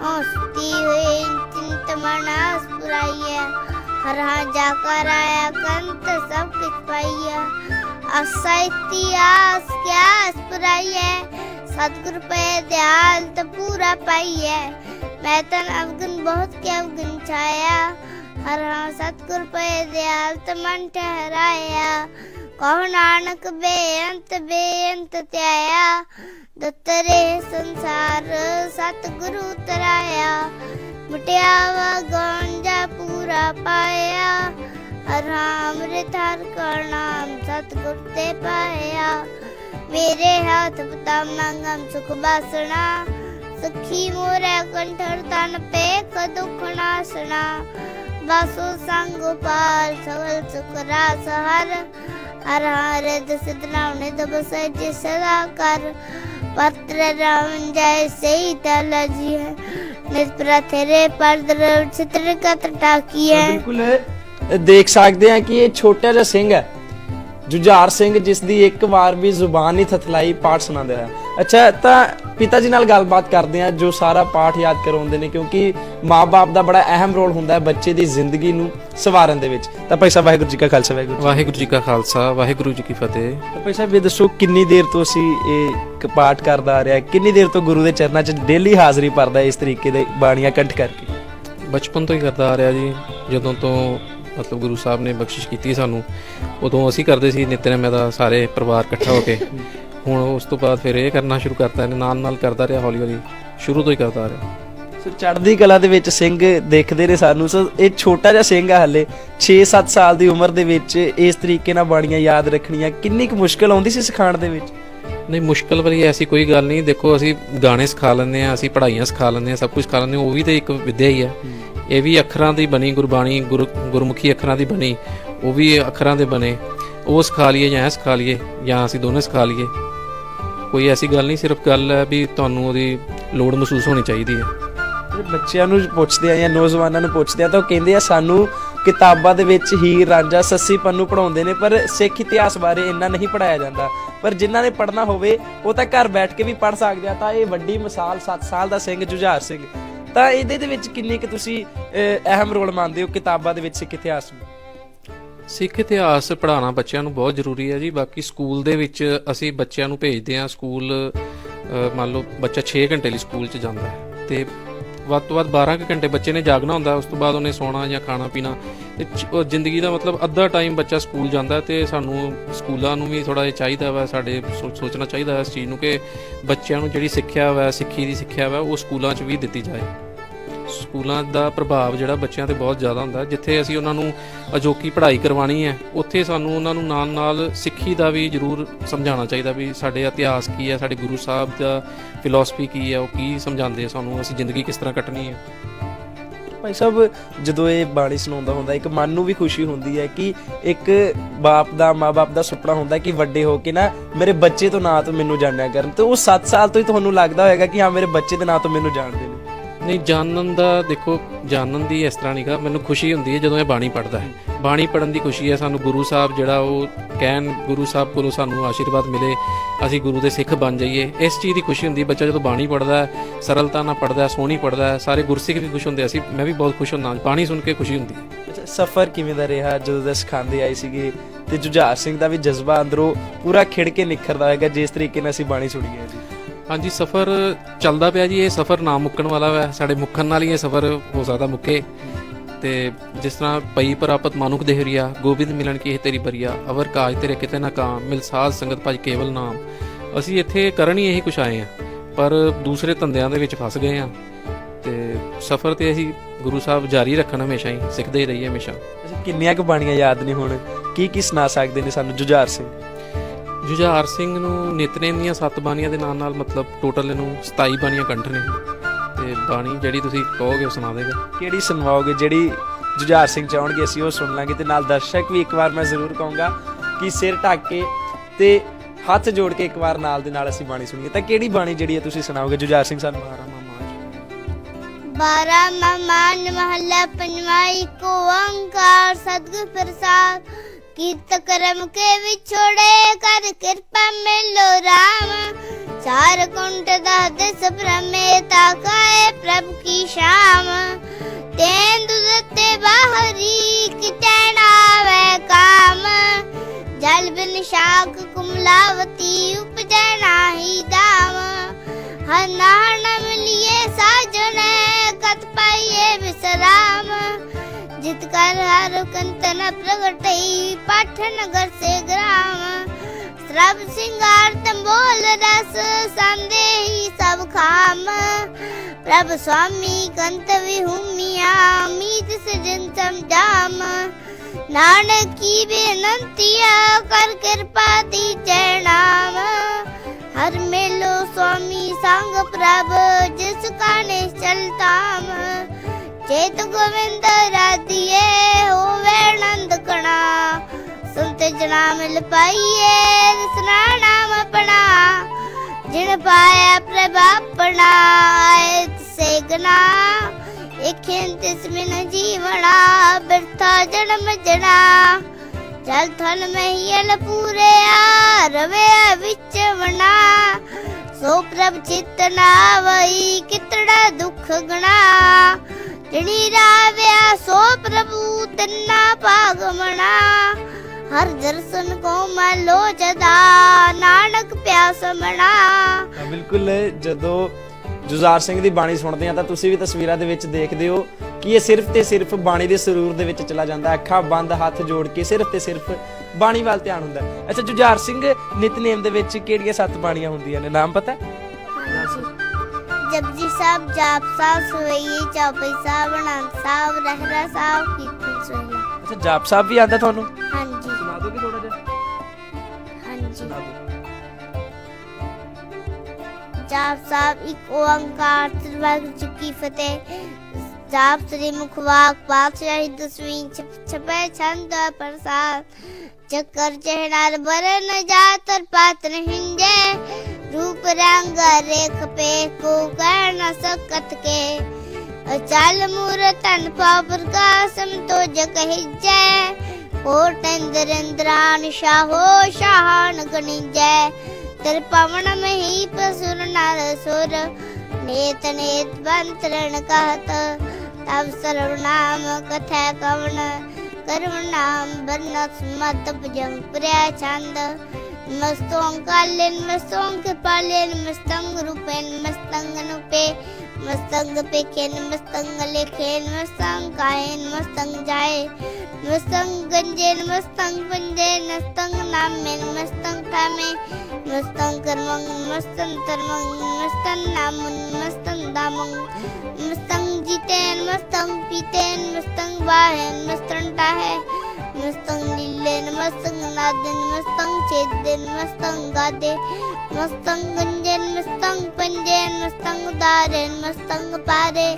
ਹਸਤੀ ਹੋਏ ਚਿੰਤ ਮਨਾਸ ਪੁਰਾਈਐ ਹਰਹਾ ਜਾ ਕਰ ਆਇਆ ਕੰਤ ਸਭ ਕੁਛ ਪਾਈਐ ਆਸਾ ਇਤਿਹਾਸ ਕਿਆਸ ਪੁਰਾਈਐ ਸਤਿਗੁਰ ਪੈ ਦਿਆਲ ਤ ਪੂਰਾ ਪਾਈਐ ਮੈਂ ਤਨ ਅਵਗਨ ਬਹੁਤ ਕੇ ਅਵਗਨ ਛਾਇਆ ਹਰ ਹਾਂ ਸਤਿਗੁਰ ਪੈ ਦਿਆਲ ਤ ਮਨ ਠਹਿਰਾਇਆ ਕਹੋ ਨਾਨਕ ਬੇਅੰਤ ਬੇਅੰਤ ਧਿਆਇਆ, ਦਤਰੇ ਸੰਸਾਰ ਸਤਿਗੁਰੂ ਤਰਾਇਆ। ਮਟਿਆਵਾ ਗੰਜਾ ਪੂਰਾ ਪਾਇਆ, ਹਰ ਅੰਮ੍ਰਿਤ, ਹਰ ਕਾ ਨਾਮ ਸਤਿਗੁਰ ਤੇ ਪਾਇਆ। ਮੇਰੇ ਹੱਥ ਪਤਾ ਮੰਗਮ ਸੁਖ ਬਾਸਣਾ, ਸਖੀ ਮੋਰੇ ਕੰਠਰ ਤਨ ਪੇ ਕਦੁਖ ਨਾਸਣਾ। ਬਾਸੋ ਸੰਗ ਪਾਲ ਸਵਲ ਸੁਖ ਰਾਸ ਹਰ ਹਰ ਹਰ ਦਸਿਤ ਨਾਉਨੇ ਦਬ ਸਹਿਜ ਸਦਾ ਕਰ। ਪਤਰ ਰਾਮ ਜੈ ਸਈ ਤਲ ਜੀ ਹੈ। ਨਿਤ ਪ੍ਰਥਰੇ ਪਰਦਰ ਚਿਤਰ ਕਤ ਟਾਕੀ ਹੈ। ਬਿਲਕੁਲ ਦੇਖ ਸਕਦੇ ਆ ਕਿ ਇਹ ਛੋਟਾ ਜਿਹਾ ਸਿੰਘ ਹੈ। ਜੁਝਾਰ ਸਿੰਘ ਜਿਸ ਦੀ ਇੱਕ ਵਾਰ ਵੀ ਜ਼ੁਬਾਨ ਨਹੀਂ ਥਥਲਾਈ ਪਾਠ ਸੁਣਾਉਂਦਾ ਹੈ ਅੱਛਾ ਤਾਂ ਪਿਤਾ ਜੀ ਨਾਲ ਗੱਲਬਾਤ ਕਰਦੇ ਆ ਜੋ ਸਾਰਾ ਪਾਠ ਯਾਦ ਕਰਵਾਉਂਦੇ ਨੇ ਕਿਉਂਕਿ ਮਾਪੇ ਦਾ ਬੜਾ ਅਹਿਮ ਰੋਲ ਹੁੰਦਾ ਹੈ ਬੱਚੇ ਦੀ ਜ਼ਿੰਦਗੀ ਨੂੰ ਸਵਾਰਨ ਦੇ ਵਿੱਚ। ਤਾਂ ਭਾਈ ਸਾਹਿਬ ਵਾਹਿਗੁਰੂ ਜੀ ਕਾ ਖਾਲਸਾ ਵਾਹਿਗੁਰੂ ਜੀ ਵਾਹਿਗੁਰੂ ਜੀ ਕਾ ਖਾਲਸਾ ਵਾਹਿਗੁਰੂ ਜੀ ਕੀ ਫਤਿਹ। ਤਾਂ ਭਾਈ ਸਾਹਿਬ ਇਹ ਦੱਸੋ ਕਿੰਨੀ ਦੇਰ ਤੋਂ ਅਸੀਂ ਇਹ ਪਾਠ ਕਰਦਾ ਆ ਰਿਹਾ? ਕਿੰਨੀ ਦੇਰ ਤੋਂ ਗੁਰੂ ਦੇ ਚਰਨਾਂ 'ਚ ਡੇਲੀ ਹਾਜ਼ਰੀ ਭਰਦਾ ਇਸ ਤਰੀਕੇ ਦੇ ਬਾਣੀਆਂ ਕੰਠ ਕਰਕੇ? ਬਚਪਨ ਤੋਂ ਹੀ ਕਰਦਾ ਆ ਰਿਹਾ ਜੀ ਜਦੋਂ ਤੋਂ ਮਤਲਬ ਗੁਰੂ ਸਾਹਿਬ ਨੇ ਬਖਸ਼ਿਸ਼ ਕੀਤੀ ਸਾਨੂੰ। ਉਦੋਂ ਅਸੀਂ ਕਰਦੇ ਸੀ ਨਿਤਨੇਮ ਦਾ ਸਾਰੇ ਪਰਿਵਾਰ ਇਕੱਠਾ ਹੋ ਕੇ। ਹੁਣ ਉਸ ਤੋਂ ਬਾਅਦ ਫਿਰ ਇਹ ਕਰਨਾ ਸ਼ੁਰੂ ਕਰਤਾ ਇਹਨੇ ਨਾਲ ਨਾਲ ਕਰਦਾ ਰਿਹਾ ਹੌਲੀ ਹੌਲੀ। ਸ਼ੁਰੂ ਤੋਂ ਹੀ ਕਰਦਾ ਆ ਰਿਹਾ। ਸੋ ਚੜ੍ਹਦੀ ਕਲਾ ਦੇ ਵਿੱਚ ਸਿੰਘ ਦੇਖਦੇ ਨੇ ਸਾਨੂੰ। ਸੋ ਇਹ ਛੋਟਾ ਜਿਹਾ ਸਿੰਘ ਆ ਹਲੇ 6-7 ਸਾਲ ਦੀ ਉਮਰ ਦੇ ਵਿੱਚ ਇਸ ਤਰੀਕੇ ਨਾਲ ਬਾਣੀਆਂ ਯਾਦ ਰੱਖਣੀਆਂ। ਕਿੰਨੀ ਕੁ ਮੁਸ਼ਕਲ ਆਉਂਦੀ ਸੀ ਸਿਖਾਉਣ ਦੇ ਵਿੱਚ? ਨਹੀਂ ਮੁਸ਼ਕਲ ਵਾਲੀ ਐਸੀ ਕੋਈ ਗੱਲ ਨਹੀਂ। ਦੇਖੋ ਅਸੀਂ ਗਾਣੇ ਸਿਖਾ ਲੈਂਦੇ ਆ ਅਸੀਂ ਪੜ੍ਹਾਈਆਂ ਸਿਖਾ ਲੈਂਦੇ ਆ ਸਭ ਕੁਝ ਸਿਖਾ ਲੈਂਦੇ ਉਹ ਵੀ ਤੇ ਇੱਕ ਵਿਦਿਆ ਹੀ ਹੈ। ਇਹ ਵੀ ਅੱਖਰਾਂ ਦੀ ਬਣੀ ਗੁਰਬਾਣੀ, ਗੁਰ- ਗੁਰਮੁਖੀ ਅੱਖਰਾਂ ਦੀ ਬਣੀ, ਉਹ ਵੀ ਅੱਖਰਾਂ ਦੇ ਬਣੇ। ਉਹ ਸਿਖਾ ਲਈਏ ਜਾਂ ਇਹ ਸਿਖਾ ਲਈਏ ਜਾਂ ਅਸੀਂ ਦੋਨੇ ਸਿਖਾ ਲਈਏ। ਕੋਈ ਐਸੀ ਗੱਲ ਨਹੀਂ, ਸਿਰਫ ਗੱਲ ਹੈ ਵੀ ਤੁਹਾਨੂੰ ਉਹਦੀ ਲੋੜ ਮਹਿਸੂਸ ਹੋਣੀ ਚਾਹੀਦੀ ਹੈ। ਬੱਚਿਆਂ ਨੂੰ ਪੁੱਛਦੇ ਆ ਜਾਂ ਨੌਜਵਾਨਾਂ ਨੂੰ ਪੁੱਛਦੇ ਆ ਤਾਂ ਉਹ ਕਹਿੰਦੇ ਆ, ਸਾਨੂੰ ਕਿਤਾਬਾਂ ਦੇ ਵਿੱਚ ਹੀ ਰਾਂਝਾ ਸੱਸੀ ਪੰਨੂ ਪੜਾਉਂਦੇ ਨੇ, ਪਰ ਸਿੱਖ ਇਤਿਹਾਸ ਬਾਰੇ ਇੰਨਾ ਨਹੀਂ ਪੜਾਇਆ ਜਾਂਦਾ। ਪਰ ਜਿਨ੍ਹਾਂ ਨੇ ਪੜਨਾ ਹੋਵੇ, ਉਹ ਤਾਂ ਘਰ ਬੈਠ ਕੇ ਵੀ ਪੜ ਸਕਦੇ ਆ। ਤਾਂ ਇਹ ਵੱਡੀ ਮਿਸਾਲ 7 ਸਾਲ ਦਾ ਸਿੰਘ ਜੁਝਾਰ ਸਿੰਘ। ਤਾਂ ਇਹਦੇ ਦੇ ਵਿੱਚ ਕਿੰਨੇ ਕੁ ਤੁਸੀਂ ਅਹਿਮ ਰੋਲ ਮੰਨਦੇ ਹੋ ਕਿਤਾਬਾਂ ਦੇ ਵਿੱਚ ਸਿੱਖ ਇਤਿਹਾਸ ਨੂੰ? ਸਿੱਖ ਇਤਿਹਾਸ ਪੜ੍ਹਾਉਣਾ ਬੱਚਿਆਂ ਨੂੰ ਬਹੁਤ ਜ਼ਰੂਰੀ ਹੈ ਜੀ। ਬਾਕੀ ਸਕੂਲ ਦੇ ਵਿੱਚ ਅਸੀਂ ਬੱਚਿਆਂ ਨੂੰ ਭੇਜਦੇ ਹਾਂ। ਸਕੂਲ ਮੰਨ ਲਓ ਬੱਚਾ 6 ਘੰਟੇ ਲਈ ਸਕੂਲ 'ਚ ਜਾਂਦਾ ਹੈ ਤੇ ਵੱਧ ਤੋਂ ਵੱਧ 12 ਕੁ ਘੰਟੇ ਬੱਚੇ ਨੇ ਜਾਗਣਾ ਹੁੰਦਾ, ਉਸ ਤੋਂ ਬਾਅਦ ਉਹਨੇ ਸੌਣਾ ਜਾਂ ਖਾਣਾ ਪੀਣਾ। ਤੇ ਜ਼ਿੰਦਗੀ ਦਾ ਮਤਲਬ ਅੱਧਾ ਟਾਈਮ ਬੱਚਾ ਸਕੂਲ ਜਾਂਦਾ ਹੈ ਤੇ ਸਾਨੂੰ ਸਕੂਲਾਂ ਨੂੰ ਵੀ ਥੋੜਾ ਜਿਹਾ ਚਾਹੀਦਾ ਵਾ, ਸਾਡੇ ਸੋਚ- ਸੋਚਣਾ ਚਾਹੀਦਾ ਹੈ ਇਸ ਚੀਜ਼ ਨੂੰ ਕਿ ਬੱਚਿਆਂ ਨੂੰ ਜਿਹੜੀ ਸਿੱਖਿਆ ਵਾ, ਸਿੱਖੀ ਦੀ ਸਿੱਖਿਆ ਵਾ, ਉਹ ਸਕੂਲਾਂ 'ਚ ਵੀ ਦਿੱਤੀ ਜਾਏ। ਸਕੂਲਾਂ ਦਾ ਪ੍ਰਭਾਵ ਜਿਹੜਾ ਬੱਚਿਆਂ ਤੇ ਬਹੁਤ ਜ਼ਿਆਦਾ ਹੁੰਦਾ। ਜਿੱਥੇ ਅਸੀਂ ਉਹਨਾਂ ਨੂੰ ਅਜੋਕੀ ਪੜ੍ਹਾਈ ਕਰਵਾਣੀ ਹੈ, ਉੱਥੇ ਸਾਨੂੰ ਉਹਨਾਂ ਨੂੰ ਨਾਲ ਨਾਲ ਸਿੱਖੀ ਦਾ ਵੀ ਜ਼ਰੂਰ ਸਮਝਾਉਣਾ ਚਾਹੀਦਾ ਵੀ ਸਾਡੇ ਇਤਿਹਾਸ ਕੀ ਹੈ, ਸਾਡੇ ਗੁਰੂ ਸਾਹਿਬ ਦਾ ਫਿਲਾਸਫੀ ਕੀ ਹੈ, ਉਹ ਕੀ ਸਮਝਾਉਂਦੇ ਆ ਸਾਨੂੰ, ਅਸੀਂ ਜ਼ਿੰਦਗੀ ਕਿਸ ਤਰ੍ਹਾਂ ਕੱਟਣੀ ਹੈ। ਭਾਈ ਸਾਹਿਬ, ਜਦੋਂ ਇਹ ਬਾਣੀ ਸੁਣਾਉਂਦਾ ਹੁੰਦਾ, ਇੱਕ ਮਨ ਨੂੰ ਵੀ ਖੁਸ਼ੀ ਹੁੰਦੀ ਹੈ ਕਿ ਇੱਕ ਬਾਪ ਦਾ ਮਾਪੇ ਦਾ ਸੁਪਨਾ ਹੁੰਦਾ ਕਿ ਵੱਡੇ ਹੋ ਕੇ ਨਾ ਮੇਰੇ ਬੱਚੇ ਤੋਂ ਨਾਂ ਤੋਂ ਮੈਨੂੰ ਜਾਣਿਆ ਕਰਨ। ਤੇ ਉਹ 7 ਸਾਲ ਤੋਂ ਹੀ ਤੁਹਾਨੂੰ ਲੱਗਦਾ ਹੋਵੇਗਾ ਕਿ ਹਾਂ, ਮੇਰੇ ਬੱਚੇ ਦੇ ਨਾਂ ਤੋਂ ਮੈਨੂੰ ਜਾਣਦੇ ਨੇ। ਨਹੀਂ ਜਾਣਨ ਦਾ ਦੇਖੋ ਜਾਣਨ ਦੀ ਇਸ ਤਰ੍ਹਾਂ ਨਹੀਂਗਾ ਮੈਨੂੰ ਖੁਸ਼ੀ ਹੁੰਦੀ ਹੈ ਜਦੋਂ ਇਹ ਬਾਣੀ ਪੜਦਾ ਹੈ। ਬਾਣੀ ਪੜਨ ਦੀ ਖੁਸ਼ੀ ਹੈ, ਸਾਨੂੰ ਗੁਰੂ ਸਾਹਿਬ ਜਿਹੜਾ ਉਹ ਕਹਿਣ, ਗੁਰੂ ਸਾਹਿਬ ਕੋਲੋਂ ਸਾਨੂੰ ਆਸ਼ੀਰਵਾਦ ਮਿਲੇ, ਅਸੀਂ ਗੁਰੂ ਦੇ ਸਿੱਖ ਬਣ ਜਾਈਏ। ਇਸ ਚੀਜ਼ ਦੀ ਖੁਸ਼ੀ ਹੁੰਦੀ ਹੈ, ਬੱਚਾ ਜਦੋਂ ਬਾਣੀ ਪੜਦਾ ਸਰਲਤਾ ਨਾਲ ਪੜਦਾ ਸੋਹਣੀ ਪੜਦਾ ਸਾਰੇ ਗੁਰਸਿੱਖ ਵੀ ਖੁਸ਼ ਹੁੰਦੇ ਅਸੀਂ, ਮੈਂ ਵੀ ਬਹੁਤ ਖੁਸ਼ ਹੁੰਦਾ ਬਾਣੀ ਸੁਣ ਕੇ ਖੁਸ਼ੀ ਹੁੰਦੀ ਹੈ। ਸਫ਼ਰ ਕਿਵੇਂ ਦਾ ਰਿਹਾ ਜਦੋਂ ਦਾ ਸਿਖਾਉਂਦੇ ਆਏ ਸੀਗੇ? ਤੇ ਜੁਝਾਰ ਸਿੰਘ ਦਾ ਵੀ ਜਜ਼ਬਾ ਅੰਦਰੋਂ ਪੂਰਾ ਖਿੜ ਕੇ ਨਿਖਰਦਾ ਹੈਗਾ ਜਿਸ ਤਰੀਕੇ ਨਾਲ ਅਸੀਂ ਬਾਣੀ ਸੁਣੀ ਹੈ ਜੀ। ਹਾਂਜੀ, ਸਫ਼ਰ ਚੱਲਦਾ ਪਿਆ ਜੀ, ਇਹ ਸਫ਼ਰ ਨਾ ਮੁੱਕਣ ਵਾਲਾ ਹੈ ਸਾਡੇ ਮੁੱਕਣ ਨਾਲ ਹੀ ਇਹ ਸਫ਼ਰ ਹੋ ਸਕਦਾ ਮੁੱਕੇ। ਤੇ ਜਿਸ ਤਰ੍ਹਾਂ ਪਈ ਪ੍ਰਾਪਤ ਮਾਨੁਖ ਦੇਹਰੀਆ, ਗੋਬਿੰਦ ਮਿਲਣ ਕੀ ਇਹ ਤੇਰੀ ਬਰੀਆ, ਅਵਰ ਕਾਜ ਤੇਰੇ ਕਿਤੇ ਨਾ ਕਾਮ, ਮਿਲ ਸਾਧ ਸੰਗਤ ਭਜ ਕੇਵਲ ਨਾਮ। ਅਸੀਂ ਇੱਥੇ ਕਰਨ ਹੀ ਇਹੀ ਕੁਛ ਆਏ ਆ ਪਰ ਦੂਸਰੇ ਧੰਦਿਆਂ ਦੇ ਵਿੱਚ ਫਸ ਗਏ ਆ ਤੇ ਸਫ਼ਰ ਤੇ ਅਸੀਂ ਗੁਰੂ ਸਾਹਿਬ ਜਾਰੀ ਰੱਖਣ ਹਮੇਸ਼ਾ ਹੀ, ਸਿੱਖਦੇ ਹੀ ਰਹੀਏ ਹਮੇਸ਼ਾ। ਅੱਛਾ, ਕਿੰਨੀਆਂ ਕੁ ਬਾਣੀਆਂ ਯਾਦ ਨਹੀਂ ਹੁਣ? ਕੀ ਕੀ ਸੁਣਾ ਸਕਦੇ ਨੇ ਸਾਨੂੰ? ਜੁਝਾਰ ਸਿੰਘ। ਜੁਝਾਰ ਸਿੰਘ ਨੂੰ ਨਿਤਨੇਮ ਦੀਆਂ ਸੱਤ ਬਾਣੀਆਂ ਦੇ ਨਾਲ ਨਾਲ ਮਤਲਬ ਟੋਟਲ ਇਹਨੂੰ 27 ਬਾਣੀਆਂ ਕੰਠ ਨੇ। ਤੇ ਬਾਣੀ ਜਿਹੜੀ ਤੁਸੀਂ ਕਹੋਗੇ ਉਹ ਸੁਣਾ ਦੇਗਾ। ਕਿਹੜੀ ਸੁਣਵਾਓਗੇ? ਜਿਹੜੀ ਜੁਝਾਰ ਸਿੰਘ ਚਾਹਣਗੇ ਅਸੀਂ ਉਹ ਸੁਣ ਲਾਂਗੇ ਤੇ ਨਾਲ ਦਰਸ਼ਕ ਵੀ ਇੱਕ ਵਾਰ ਮੈਂ ਜ਼ਰੂਰ ਕਹੂੰਗਾ ਕਿ ਸਿਰ ਢੱਕ ਕੇ ਤੇ ਹੱਥ ਜੋੜ ਕੇ ਇੱਕ ਵਾਰ ਨਾਲ ਦੇ ਨਾਲ ਅਸੀਂ ਬਾਣੀ ਸੁਣੀਏ। ਤਾਂ ਕਿਹੜੀ ਬਾਣੀ ਜਿਹੜੀ ਹੈ ਤੁਸੀਂ ਸੁਣਾਓਗੇ? ਜੁਝਾਰ ਸਿੰਘ ਸਾਨੂੰ ਮਹਾਰਾ ਬਾਰਾ ਮਮਾਨ ਮਹੱਲਾ ਪੰਜਵਾਈ ਕੋ ਓੰਕਾਰ ਸਤਿਗੁਰ ਪ੍ਰਸਾਦ ਕੀਤ ਕਰਮ ਕੇ ਵਿਛੋੜੇ, ਕਰ ਕਿਰਪਾ ਮਿਲੋ RAM ਚਾਰ ਕੁੰਟ ਦਾ ਦਿਸ ਭ੍ਰਮੇ ਤਾਕਾਏ ਪ੍ਰਭ ਕੀ ਸ਼ਾਮ। ਤੈਨ ਦੁਦਤੇ ਬਾਹਰੀ ਕਿਟੈ ਨਾਵੇ ਕਾਮ। ਜਲ ਬਿਨ ਸ਼ਾਕ ਕੁਮਲਾਵਤੀ ਉਪਜੈ ਨਾਹੀ ਦਾਮ। ਹਨਾਣ ਮਿਲਿਏ ਸਾਜਣੇ, ਕਤ ਪਾਈਏ ਵਿਸਰਾਮ। कर हर कंतन प्रगटई पाठ नगर से ग्राम श्रव सिंगार तंबोल रस संदेही सब खाम प्रभु स्वामी कंत विहुमिया मीत सजन समझाम नानक की बेनंतिया कर कृपा दी चरणाम हर मेलो स्वामी संग प्रभ जिसका निश्चल ਚੇਤ ਗੋਵਿੰਦ ਰਾਧੀਏ ਹੋਵੇ ਆਨੰਦ ਕਣਾ। ਸੰਤ ਜਨਾ ਮਿਲ ਪਾਈਏ ਰਸਨਾ ਨਾਮ ਆਪਣਾ। ਜਿਨ ਪਾਇਆ ਪ੍ਰਭ ਆਪਣਾ, ਆਏ ਸੇ ਗਨਾ। ਇਖੇਨ ਤਿਸ ਮਿਨ ਜੀਵਣਾ, ਬਿਰਥਾ ਜਨਮ ਜਣਾ। ਜਲ ਥਲ ਮਹੀਲ ਪੂਰਿਆ, ਰਵੇ ਵਿੱਚ ਵਣਾ। ਸੋ ਪ੍ਰਭ ਚਿਤਨਾ ਵਈ, ਕਿਤੜਾ ਦੁਖ ਗਣਾ। ਜਣੀ ਰਾਵਿਆ ਸੋ ਪ੍ਰਭੂ ਤੰਨਾ ਭਾਗ ਮਣਾ ਹਰ ਦਰਸ਼ਨ ਕੋ ਮਨ ਲੋਚਦਾ ਨਾਨਕ ਪਿਆਸ ਮਣਾ ਬਿਲਕੁਲ ਜਦੋਂ ਜੁਝਾਰ ਸਿੰਘ ਦੀ ਬਾਣੀ ਸੁਣਦੇ ਆ ਤਾਂ ਤੁਸੀਂ ਵੀ ਤਸਵੀਰਾਂ ਦੇ ਵਿੱਚ ਦੇਖਦੇ ਹੋ ਕਿ ਇਹ ਸਿਰਫ ਤੇ ਸਿਰਫ ਬਾਣੀ ਦੇ ਸਰੂਰ ਦੇ ਵਿੱਚ ਚਲਾ ਜਾਂਦਾ। ਅੱਖਾਂ ਬੰਦ ਹੱਥ ਜੋੜ ਕੇ ਸਿਰਫ ਤੇ ਸਿਰਫ ਬਾਣੀ ਵੱਲ ਧਿਆਨ ਹੁੰਦਾ। ਅੱਛਾ ਜੁਝਾਰ ਸਿੰਘ ਨਿਤਨੇਮ ਦੇ ਵਿੱਚ ਕਿਹੜੀਆਂ ਸੱਤ ਬਾਣੀਆਂ ਹੁੰਦੀਆਂ ਨੇ ਨਾਮ ਪਤਾ ਹੈ? ਜਪਜੀ ਸਾਹਿਬ ਜਾਪ ਸਾਹਿਬ ਸਵਈਏ ਚੌਪਈ ਸਾਹਿਬ ਅਨੰਦ ਸਾਹਿਬ ਰਹਿਰਾ ਸਾਹਿਬ ਕੀਰਤਨ ਸੋਹਿਲਾ ਅੱਛਾ ਜਾਪ ਸਾਹਿਬ ਵੀ ਆਉਂਦਾ ਤੁਹਾਨੂੰ? ਹਾਂਜੀ। ਸੁਣਾ ਦੋਗੇ ਥੋੜਾ ਜਿਹਾ। ਹਾਂਜੀ। ਸੁਣਾ ਦਿਓ ਜਾਪ ਸਾਹਿਬ ਇੱਕ ਓੰਕਾਰ ਵਾਹਿਗੁਰੂ ਜੀ ਕੀ ਫਤਿਹ। ਜਾਪ ਸ੍ਰੀ ਮੁਖਵਾਕ ਪਾਤਸ਼ਾਹੀ ਦਸਵੀਂ ਛਪ- ਛਪੈ ਛੰਦ ਪ੍ਰਸਾਦ। ਚੱਕਰ ਚਹਿਨਾਰ ਬਰਨ ਜਾਤਰ ਪਾਤਰ ਹਿੰਜੈ। રૂપ રંગ રેખ પે કો ન શકત કે અચલ મૂર્તન પ્રકાશમ તો જગ જય કોટંદર ઇન્દ્રાન શાહો શાહાન ગણી જય ਤਰ ਪਵਨ ਮਹੀ ਪਸੁਰ ਨਰ ਸੁਰ। ਨੇਤ ਨੇਤ ਬੰਤਰਣ ਕਹਤ। ਤਬ ਸਰਵ ਨਾਮ ਕਥੈ ਕਵਨ। ਕਰਮ ਨਾਮ ਬਰਨਸ ਮਤ ਭਜੰ ਪ੍ਰਿਆ ਛੰਦ। मस्तों कालेन मस्तों के पालेन मस्तंग रूपेन मस्तंग नुपे मस्तंग पे खेन मस्तंग लेखेन मस्तंग कायन मस्तंग जाए मस्तंग गंजेन मस्तंग पंजेन मस्तंग नामेन मस्तंग थामे मस्तंग कर्मंग मस्तंग तरमंग मस्तंग नामुन मस्तंग दामंग मस्तंग जीतेन मस्तंग पीतेन मस्तंग बाहेन मस्तंग टाहे मस्तंग लीलेन मस्तंग नादेन मस्तंग छेदेन मस्तंग गादे मस्तंग गंजेन मस्तंग पंजेन मस्तंग दारेन मस्तंग पारे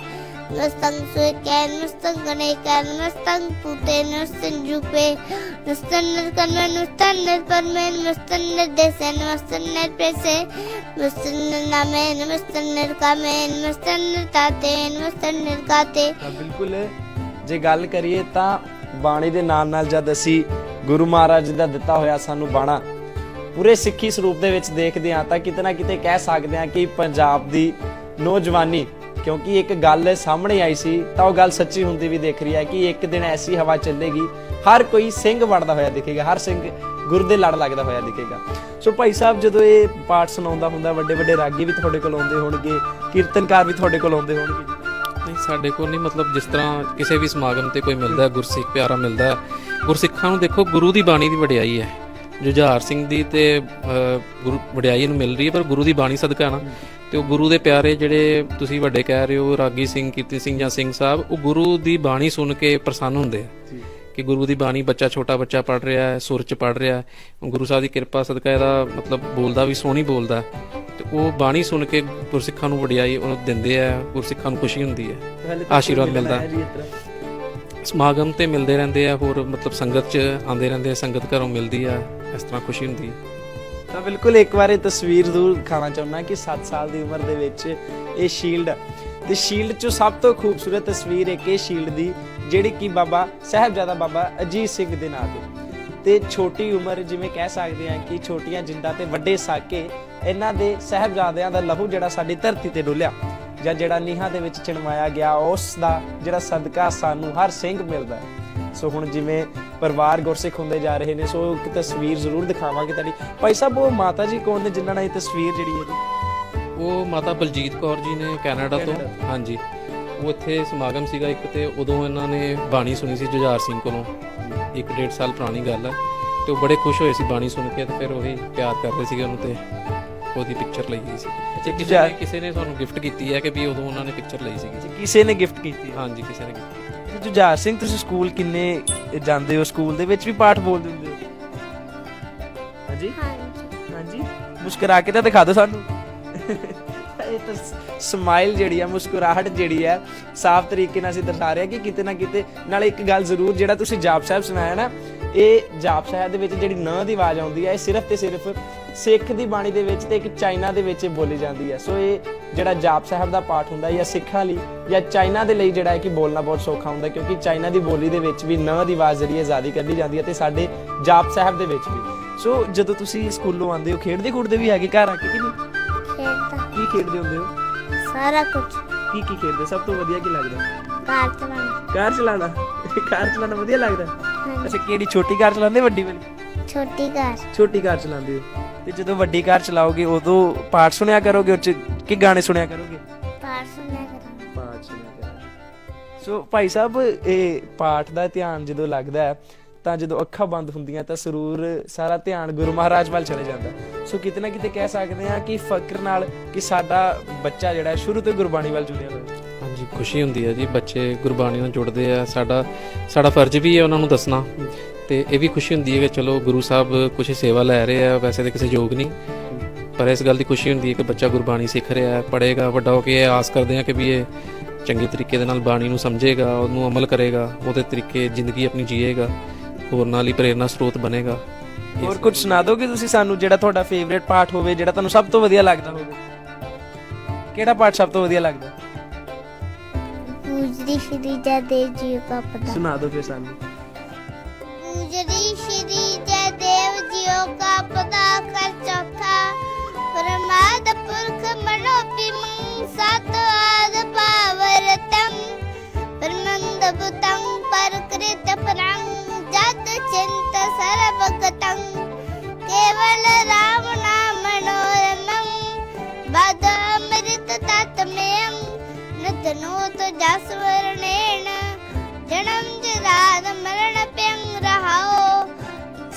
Nustang suiken, nustang ganaikan, nustang pute, nustang jupe, nustang nerkanmen, nustang nerparmen, nustang nerdesen, nustang nerprese, nustang namen, nustang nerkamen, nustang nertaten, nustang nerkate. ਤਾਂ ਬਿਲਕੁਲ ਜੇ ਗੱਲ ਕਰੀਏ ਤਾਂ ਬਾਣੀ ਦੇ ਨਾਲ ਨਾਲ ਜਦ ਅਸੀਂ ਗੁਰੂ ਮਹਾਰਾਜ ਦਾ ਦਿੱਤਾ ਹੋਇਆ ਸਾਨੂੰ ਬਾਣਾ ਪੂਰੇ ਸਿੱਖੀ ਸਰੂਪ ਦੇ ਵਿੱਚ ਦੇਖਦੇ ਹਾਂ ਤਾਂ ਕਿਤੇ ਨਾ ਕਿਤੇ ਕਹਿ ਸਕਦੇ ਹਾਂ ਕਿ ਪੰਜਾਬ ਦੀ ਨੌਜਵਾਨੀ, ਕਿਉਂਕਿ ਇੱਕ ਗੱਲ ਸਾਹਮਣੇ ਆਈ ਸੀ, ਤਾਂ ਉਹ ਗੱਲ ਸੱਚੀ ਹੁੰਦੀ ਵੀ ਦੇਖ ਰਹੀ ਹੈ ਕਿ ਇੱਕ ਦਿਨ ਐਸੀ ਹਵਾ ਚੱਲੇਗੀ, ਹਰ ਕੋਈ ਸਿੰਘ ਬਣਦਾ ਹੋਇਆ ਦਿਖੇਗਾ, ਹਰ ਸਿੰਘ ਗੁਰ ਦੇ ਲੜ ਲੱਗਦਾ ਹੋਇਆ ਦਿਖੇਗਾ। ਸੋ ਭਾਈ ਸਾਹਿਬ, ਜਦੋਂ ਇਹ ਪਾਠ ਸੁਣਾਉਂਦਾ ਹੁੰਦਾ ਵੱਡੇ ਵੱਡੇ ਰਾਗੀ ਵੀ ਤੁਹਾਡੇ ਕੋਲ ਆਉਂਦੇ ਹੋਣਗੇ, ਕੀਰਤਨਕਾਰ ਵੀ ਤੁਹਾਡੇ ਕੋਲ ਆਉਂਦੇ ਹੋਣਗੇ। ਸਾਡੇ ਕੋਲ ਨਹੀਂ ਮਤਲਬ ਜਿਸ ਤਰ੍ਹਾਂ ਕਿਸੇ ਵੀ ਸਮਾਗਮ ਤੇ ਕੋਈ ਮਿਲਦਾ ਹੈ, ਗੁਰਸਿੱਖ ਪਿਆਰਾ ਮਿਲਦਾ ਹੈ, ਗੁਰਸਿੱਖਾਂ ਨੂੰ ਦੇਖੋ ਗੁਰੂ ਦੀ ਬਾਣੀ ਦੀ ਵਡਿਆਈ ਹੈ। ਜੁਝਾਰ ਸਿੰਘ ਦੀ ਤੇ ਗੁਰੂ ਵਡਿਆਈ ਨੂੰ ਮਿਲ ਰਹੀ ਹੈ ਪਰ ਗੁਰੂ ਦੀ ਬਾਣੀ ਸਦਕਾ ਨਾ। ਤੇ ਉਹ ਗੁਰੂ ਦੇ ਪਿਆਰੇ ਜਿਹੜੇ ਤੁਸੀਂ ਵੱਡੇ ਕਹਿ ਰਹੇ ਹੋ ਰਾਗੀ ਸਿੰਘ ਕੀਰਤੀ ਸਿੰਘ ਜਾਂ ਸਿੰਘ ਸਾਹਿਬ ਉਹ ਗੁਰੂ ਦੀ ਬਾਣੀ ਸੁਣ ਕੇ ਪ੍ਰਸੰਨ ਹੁੰਦੇ ਕਿ ਗੁਰੂ ਦੀ ਬਾਣੀ ਬੱਚਾ ਛੋਟਾ ਬੱਚਾ ਪੜ ਰਿਹਾ ਹੈ ਸੁਰ ਚ ਪੜ ਰਿਹਾ ਹੈ। ਗੁਰੂ ਸਾਹਿਬ ਦੀ ਕਿਰਪਾ ਸਦਕਾ ਇਹਦਾ ਮਤਲਬ ਬੋਲਦਾ ਵੀ ਸੋਹਣੀ ਬੋਲਦਾ। ਤੇ ਉਹ ਬਾਣੀ ਸੁਣ ਕੇ ਗੁਰਸਿੱਖਾਂ ਨੂੰ ਵਡਿਆਈ ਉਹਨੂੰ ਦਿੰਦੇ ਆ ਗੁਰਸਿੱਖਾਂ ਨੂੰ ਖੁਸ਼ੀ ਹੁੰਦੀ ਹੈ। ਆਸ਼ੀਰਵਾਦ ਮਿਲਦਾ। ਸਮਾਗਮ ਤੇ ਮਿਲਦੇ ਰਹਿੰਦੇ ਆ ਹੋਰ ਮਤਲਬ ਸੰਗਤ ਚ ਆਉਂਦੇ ਰਹਿੰਦੇ ਆ ਸੰਗਤ ਘਰੋਂ ਮਿਲਦੀ ਆ ਇਸ ਤਰ੍ਹਾਂ ਖੁਸ਼ੀ ਹੁੰਦੀ ਹੈ। ਤਾਂ ਬਿਲਕੁਲ ਇੱਕ ਵਾਰ ਇਹ ਤਸਵੀਰ ਜ਼ਰੂਰ ਦਿਖਾਉਣਾ ਚਾਹੁੰਦਾ ਕਿ 7 ਸਾਲ ਦੀ ਉਮਰ ਦੇ ਵਿੱਚ ਇਹ ਸ਼ੀਲਡ ਤੇ ਸ਼ੀਲਡ ਚੋਂ ਸਭ ਤੋਂ ਖੂਬਸੂਰਤ ਤਸਵੀਰ ਇੱਕ ਇਹ ਸ਼ੀਲਡ ਦੀ ਜਿਹੜੀ ਕਿ ਬਾਬਾ ਸਾਹਿਬਜ਼ਾਦਾ ਬਾਬਾ ਅਜੀਤ ਸਿੰਘ ਦੇ ਨਾਂ ਤੇ। ਤੇ ਛੋਟੀ ਉਮਰ ਜਿਵੇਂ ਕਹਿ ਸਕਦੇ ਹਾਂ ਕਿ ਛੋਟੀਆਂ ਜਿੰਦਾਂ ਤੇ ਵੱਡੇ ਸਾਕੇ ਇਹਨਾਂ ਦੇ ਸਾਹਿਬਜ਼ਾਦਿਆਂ ਦਾ ਲਹੂ ਜਿਹੜਾ ਸਾਡੀ ਧਰਤੀ ਤੇ ਡੁੱਲਿਆ ਜਾਂ ਜਿਹੜਾ ਨੀਹਾਂ ਦੇ ਵਿੱਚ ਚਿਣਵਾਇਆ ਗਿਆ ਉਸ ਦਾ ਜਿਹੜਾ ਸਦਕਾ ਸਾਨੂੰ ਹਰ ਸਿੰਘ ਮਿਲਦਾ ਹੈ। ਸੋ ਹੁਣ ਜਿਵੇਂ ਪਰਿਵਾਰ ਗੁਰਸਿੱਖ ਹੁੰਦੇ ਜਾ ਰਹੇ ਨੇ ਸੋ ਇੱਕ ਤਸਵੀਰ ਜ਼ਰੂਰ ਦਿਖਾਵਾਂਗੇ ਤੁਹਾਡੀ। ਭਾਈ ਸਾਹਿਬ ਉਹ ਮਾਤਾ ਜੀ ਕੌਣ ਨੇ ਜਿਨ੍ਹਾਂ ਨਾਲ ਇਹ ਤਸਵੀਰ ਜਿਹੜੀ ਹੈ? ਜੀ ਉਹ ਮਾਤਾ ਬਲਜੀਤ ਕੌਰ ਜੀ ਨੇ ਕੈਨੇਡਾ ਤੋਂ। ਹਾਂਜੀ। ਉਹ ਇੱਥੇ ਸਮਾਗਮ ਸੀਗਾ ਇੱਕ ਤੇ ਉਦੋਂ ਇਹਨਾਂ ਨੇ ਬਾਣੀ ਸੁਣੀ ਸੀ ਜੁਝਾਰ ਸਿੰਘ ਕੋਲੋਂ। ਇੱਕ ਡੇਢ ਸਾਲ ਪੁਰਾਣੀ ਗੱਲ ਹੈ। ਤੇ ਉਹ ਬੜੇ ਖੁਸ਼ ਹੋਏ ਸੀ ਬਾਣੀ ਸੁਣ ਕੇ ਤੇ ਫਿਰ ਉਹੀ ਪਿਆਰ ਕਰਦੇ ਸੀਗੇ ਉਹਨੂੰ ਤੇ ਉਹਦੀ ਪਿਕਚਰ ਲਈ ਗਈ ਸੀ। ਤੇ ਕਿਸੇ ਨੇ ਕਿਸੇ ਨੇ ਸਾਨੂੰ ਗਿਫਟ ਕੀਤੀ ਹੈ ਕਿ ਵੀ ਉਦੋਂ ਉਹਨਾਂ ਨੇ ਪਿਕਚਰ ਲਈ ਸੀਗੀ। ਕਿਸੇ ਨੇ ਗਿਫਟ ਕੀਤੀ ਹਾਂਜੀ ਕਿਸੇ ਨੇ gift ਜੁਝਾਰ ਸਿੰਘ ਤੁਸੀਂ ਸਕੂਲ ਕਿੰਨੇ ਜਾਂਦੇ ਹੋ? ਸਕੂਲ ਦੇ ਵਿੱਚ ਵੀ ਪਾਠ ਬੋਲਦੇ ਹੁੰਦੇ ਹੋ? ਹਾਂਜੀ? ਹਾਂਜੀ। ਹਾਂਜੀ। ਮੁਸਕਰਾ ਕੇ ਤਾਂ ਦਿਖਾ ਦਿਓ ਸਾਨੂੰ। ਇਹ ਤਾਂ ਸਮਾਈਲ ਜਿਹੜੀ ਆ, ਮੁਸਕਰਾਹਟ ਜਿਹੜੀ ਆ, ਸਾਫ਼ ਤਰੀਕੇ ਨਾਲ ਅਸੀਂ ਦਰਸਾ ਰਹੇ ਹਾਂ ਕਿ ਕਿਤੇ ਨਾ ਕਿਤੇ ਨਾਲੇ ਇੱਕ ਗੱਲ ਜ਼ਰੂਰ ਜਿਹੜਾ ਤੁਸੀਂ ਜਾਪ ਸਾਹਿਬ ਸੁਣਾਇਆ ਨਾ, ਇਹ ਜਾਪ ਸਾਹਿਬ ਦੇ ਵਿੱਚ ਜਿਹੜੀ ਨ ਦੀ ਆਵਾਜ਼ ਆਉਂਦੀ ਹੈ ਇਹ ਸਿਰਫ ਤੇ ਸਿਰਫ ਸਿੱਖ ਦੀ ਬਾਣੀ ਦੇ ਵਿੱਚ ਤੇ ਇੱਕ ਚਾਈਨਾ ਦੇ ਵਿੱਚ ਬੋਲੀ ਜਾਂਦੀ ਹੈ ਸੋ ਇਹ ਜਿਹੜਾ ਜਾਪ ਸਾਹਿਬ ਦਾ ਪਾਠ ਹੁੰਦਾ ਜਾਂ ਸਿੱਖਾਂ ਲਈ ਜਾਂ ਚਾਈਨਾ ਦੇ ਲਈ ਜਿਹੜਾ ਹੈ ਕਿ ਬੋਲਣਾ ਬਹੁਤ ਸੌਖਾ ਹੁੰਦਾ, ਕਿਉਂਕਿ ਚਾਈਨਾ ਦੀ ਬੋਲੀ ਦੇ ਵਿੱਚ ਵੀ ਨ ਦੀ ਆਵਾਜ਼ ਜਿਹੜੀ ਹੈ ਜ਼ਿਆਦਾ ਕੱਢੀ ਜਾਂਦੀ ਹੈ ਤੇ ਸਾਡੇ ਜਾਪ ਸਾਹਿਬ ਦੇ ਵਿੱਚ ਵੀ। ਸੋ ਜਦੋਂ ਤੁਸੀਂ ਸਕੂਲੋਂ ਆਉਂਦੇ ਹੋ ਖੇਡਦੇ ਖੁੱਡਦੇ ਵੀ ਹੈਗੇ ਘਰ ਆ ਕੇ ਕਿ ਨਹੀਂ? ਖੇਡਦਾ। ਕੀ ਖੇਡਦੇ ਹੁੰਦੇ ਹੋ? ਸਾਰਾ ਕੁਝ ਕੀ ਕੀ ਖੇਡਦੇ? ਸਭ ਤੋਂ ਵਧੀਆ ਕੀ ਲੱਗਦਾ? ਕਾਰ ਚਲਾਉਣਾ। ਕਾਰ ਚਲਾਉਣਾ? ਕਾਰ ਚਲਾਉਣਾ ਵਧੀਆ ਲੱਗਦਾ? ਹਾਂਜੀ। ਅੱਛਾ ਕਿਹੜੀ ਛੋਟੀ ਕਾਰ ਚਲਾਉਂਦੇ ਵੱਡੀ ਵਾਲੀ? ਛੋਟੀ ਕਾਰ। ਛੋਟੀ ਕਾਰ ਚਲਾਉਂਦੇ ਹੋ। ਤੇ ਜਦੋਂ ਵੱਡੀ ਕਾਰ ਚਲਾਓਗੇ ਉਦੋਂ ਪਾਠ ਸੁਣਿਆ ਕਰੋਗੇ ਉਹ ਚ ਕਿ ਗਾਣੇ ਸੁਣਿਆ ਕਰੋਗੇ? ਪਾਰ ਸੁਣਿਆ ਕਰਾਂ ਪਾਠ ਸੁਣਿਆ ਕਰੋਗੇ। ਸੋ ਭਾਈ ਸਾਹਿਬ ਇਹ ਪਾਠ ਦਾ ਧਿਆਨ ਜਦੋਂ ਲੱਗਦਾ ਹੈ ਤਾਂ ਜਦੋਂ ਅੱਖਾਂ ਬੰਦ ਹੁੰਦੀਆਂ ਤਾਂ ਸਰੂਰ ਸਾਰਾ ਧਿਆਨ ਗੁਰੂ ਮਹਾਰਾਜ ਵੱਲ ਚਲੇ ਜਾਂਦਾ। ਸੋ ਕਿਤੇ ਨਾ ਕਿਤੇ ਕਹਿ ਸਕਦੇ ਹਾਂ ਕਿ ਫਕਰ ਨਾਲ ਕਿ ਸਾਡਾ ਬੱਚਾ ਜਿਹੜਾ ਸ਼ੁਰੂ ਤੋਂ ਗੁਰਬਾਣੀ ਵੱਲ ਜੁੜਿਆ ਹੋਇਆ। ਹਾਂਜੀ, ਖੁਸ਼ੀ ਹੁੰਦੀ ਹੈ ਜੀ, ਬੱਚੇ ਗੁਰਬਾਣੀ ਨਾਲ ਜੁੜਦੇ ਆ। ਸਾਡਾ ਸਾਡਾ ਫਰਜ਼ ਵੀ ਹੈ ਉਹਨਾਂ ਨੂੰ ਦੱਸਣਾ। ਤੇ ਇਹ ਵੀ ਖੁਸ਼ੀ ਹੁੰਦੀ ਹੈ ਕਿ ਚਲੋ ਗੁਰੂ ਸਾਹਿਬ ਕੁਝ ਸੇਵਾ ਲੈ ਰਹੇ ਆ, ਵੈਸੇ ਤਾਂ ਕਿਸੇ ਯੋਗ ਨਹੀਂ। ਪਰ ਇਸ ਗੱਲ ਦੀ ਖੁਸ਼ੀ ਹੁੰਦੀ ਹੈ ਕਿ ਬੱਚਾ ਗੁਰਬਾਣੀ ਸਿੱਖ ਰਿਹਾ ਹੈ, ਪੜ੍ਹੇਗਾ, ਵੱਡਾ ਹੋ ਕੇ ਇਹ ਆਸ ਕਰਦੇ ਆ ਕਿ ਵੀ ਇਹ ਚੰਗੇ ਤਰੀਕੇ ਦੇ ਨਾਲ ਬਾਣੀ ਨੂੰ ਸਮਝੇਗਾ, ਉਹਨੂੰ ਅਮਲ ਕਰੇਗਾ, ਉਹਦੇ ਤਰੀਕੇ ਜ਼ਿੰਦਗੀ ਆਪਣੀ ਜੀਏਗਾ। ਹੋਰ ਨਾਲ ਹੀ ਪ੍ਰੇਰਨਾ ਸਰੋਤ ਬਣੇਗਾ। ਹੋਰ ਕੁਝ ਸੁਣਾ ਦੋਗੇ ਤੁਸੀਂ ਸਾਨੂੰ ਜਿਹੜਾ ਤੁਹਾਡਾ ਫੇਵਰੇਟ ਪਾਠ ਹੋਵੇ ਜਿਹੜਾ ਤੁਹਾਨੂੰ ਸਭ ਤੋਂ ਵਧੀਆ ਲੱਗਦਾ ਹੋਵੇ? ਕਿਹੜਾ ਪਾਠ ਸਭ ਤੋਂ ਵਧੀਆ ਲੱਗਦਾ? ਪੂਜਰੀ ਸ਼੍ਰੀ ਜੈਦੇਵ ਜੀ ਕਾ ਪਤਾ ਸੁਣਾ ਫਿਰ ਸਾਨੂੰ। ਪੂਜਰੀ ਸ਼੍ਰੀ ਜੈਦੇਵ ਜੀਓ ਕਾ ਪਤਾ ਕਰ ਚੌਥਾ। ਪਰਮਾਦ ਪੁਰਖ ਮਨੋ ਬਿਮੰ ਸਤ ਆਦ ਪਾਵਰਤੰ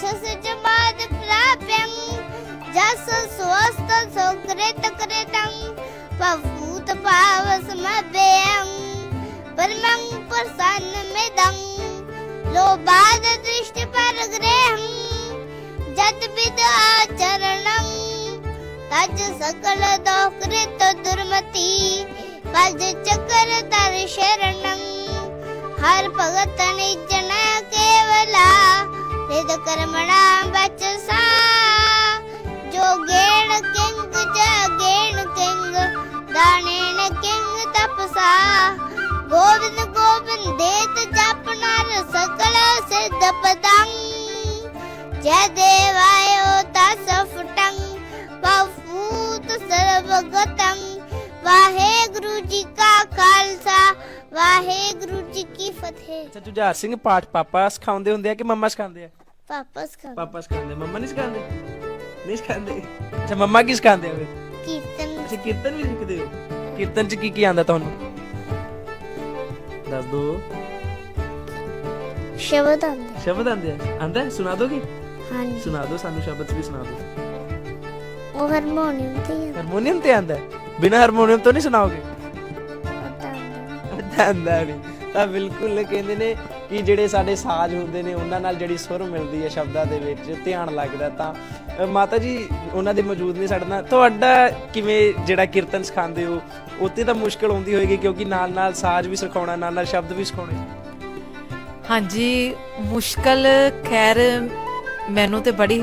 यशस्वीच्या बाद प्राप्यं जस स्वस्थ सुकृत कृतं पभूत पाव समभयं परमं प्रसन्नमिदं लोभाद दृष्टि परग्रहं जद्विद आचरणं तज सकल दोकृत दुर्मति पज चक्र दर्शरणं हर भगत निज ਨਿਦ ਕਰਮਣਾ ਬਚਸਾ ਜੋ ਗੇਣ ਕਿੰਗ ਜਗੇਣ ਕਿੰਗ ਦਾਣੇਣ ਕਿੰਗ ਤਪਸਾ। ਗੋਬਿੰਦ ਗੋਬਿੰਦ ਦੇਤ ਜਪਨਾ ਸਕਲ ਸਿੱਧ ਪਦੰ ਜੈ ਦੇਵਾਇਓ ਤਸ ਫਟੰ ਪਫੂਤ ਸਰਬ ਗਤੰ ਵਾਹਿਗੁਰੂ ਜੀ ਕਾ ਖਾਲਸਾ ਵਾਹਿਗੁਰੂ ਜੀ ਕੀ ਫਤਿਹ। ਅੱਛਾ ਜੁਝਾਰ ਸਿੰਘ ਪਾਠ ਪਾਪਾ ਸਿਖਾਉਂਦੇ ਹੁੰਦੇ ਆ ਕਿ ਮੰਮਾ ਸਿਖਾਉਂਦੇ ਆ? ਵਾਪਸ ਕਰ ਪਾਪਾ ਸਿਖਾਉਂਦੇ ਮੰਮਾ ਨਹੀਂ ਸਿਖਾਉਂਦੇ? ਨਹੀਂ ਸਿਖਾਉਂਦੇ। ਅੱਛਾ ਮੰਮਾ ਕੀ ਸਿਖਾਉਂਦੇ ਆ ਫਿਰ? ਕੀਰਤਨ। ਅੱਛਾ ਕੀਰਤਨ ਵੀ ਸਿੱਖਦੇ ਹੋ? ਕੀਰਤਨ ਚ ਕੀ ਕੀ ਆਂਦਾ ਤੁਹਾਨੂੰ? ਦੱਸ ਦੋ। ਸ਼ਬਦ ਆਉਂਦੇ। ਸ਼ਬਦ ਆਂਦੇ ਆ। ਆਂਦਾ ਸੁਣਾ ਦੋਗੇ ਹਾਂਜੀ। ਸੁਣਾ ਦਿਓ ਸਾਨੂੰ ਸ਼ਬਦ ਵੀ ਸੁਣਾ ਦਿਓ ਉਹ ਹਾਰਮੋਨੀਅਮ ਤੇ ਹੀ ਹਾਰਮੋਨੀਅਮ ਤੇ ਆਂਦਾ ਬਿਨਾ ਹਾਰਮੋਨੀਅਮ ਤੋਂ ਨਹੀਂ ਸੁਣਾਓਗੇ? ਆਂਦਾ ਨਹੀਂ ਤਾਂ ਬਿਲਕੁਲ ਕਹਿੰਦੇ ਨੇ ਕਿ ਜਿਹੜੇ ਸਾਡੇ ਸਾਜ਼ ਹੁੰਦੇ ਨੇ ਉਹਨਾਂ ਨਾਲ ਜਿਹੜੀ ਸੁਰ ਮਿਲਦੀ ਹੈ ਸ਼ਬਦਾਂ ਦੇ ਵਿੱਚ ਧਿਆਨ ਲੱਗਦਾ ਤਾਂ ਅ, ਮਾਤਾ ਜੀ ਉਹਨਾਂ ਦੇ ਮੌਜੂਦ ਨੇ ਸਾਡੇ ਨਾਲ। ਤੁਹਾਡਾ ਕਿਵੇਂ ਜਿਹੜਾ ਕੀਰਤਨ ਸਿਖਾਉਂਦੇ ਹੋ ਉੱਤੇ ਤਾਂ ਮੁਸ਼ਕਲ ਆਉਂਦੀ ਹੋਏਗੀ ਕਿਉਂਕਿ ਨਾਲ ਨਾਲ ਸਾਜ਼ ਵੀ ਸਿਖਾਉਣਾ ਨਾਲ ਨਾਲ ਸ਼ਬਦ ਵੀ ਸਿਖਾਉਣੇ। ਹਾਂਜੀ ਮੁਸ਼ਕਲ ਖੈਰ ਮੈਨੂੰ ਤੇ ਬੜੀ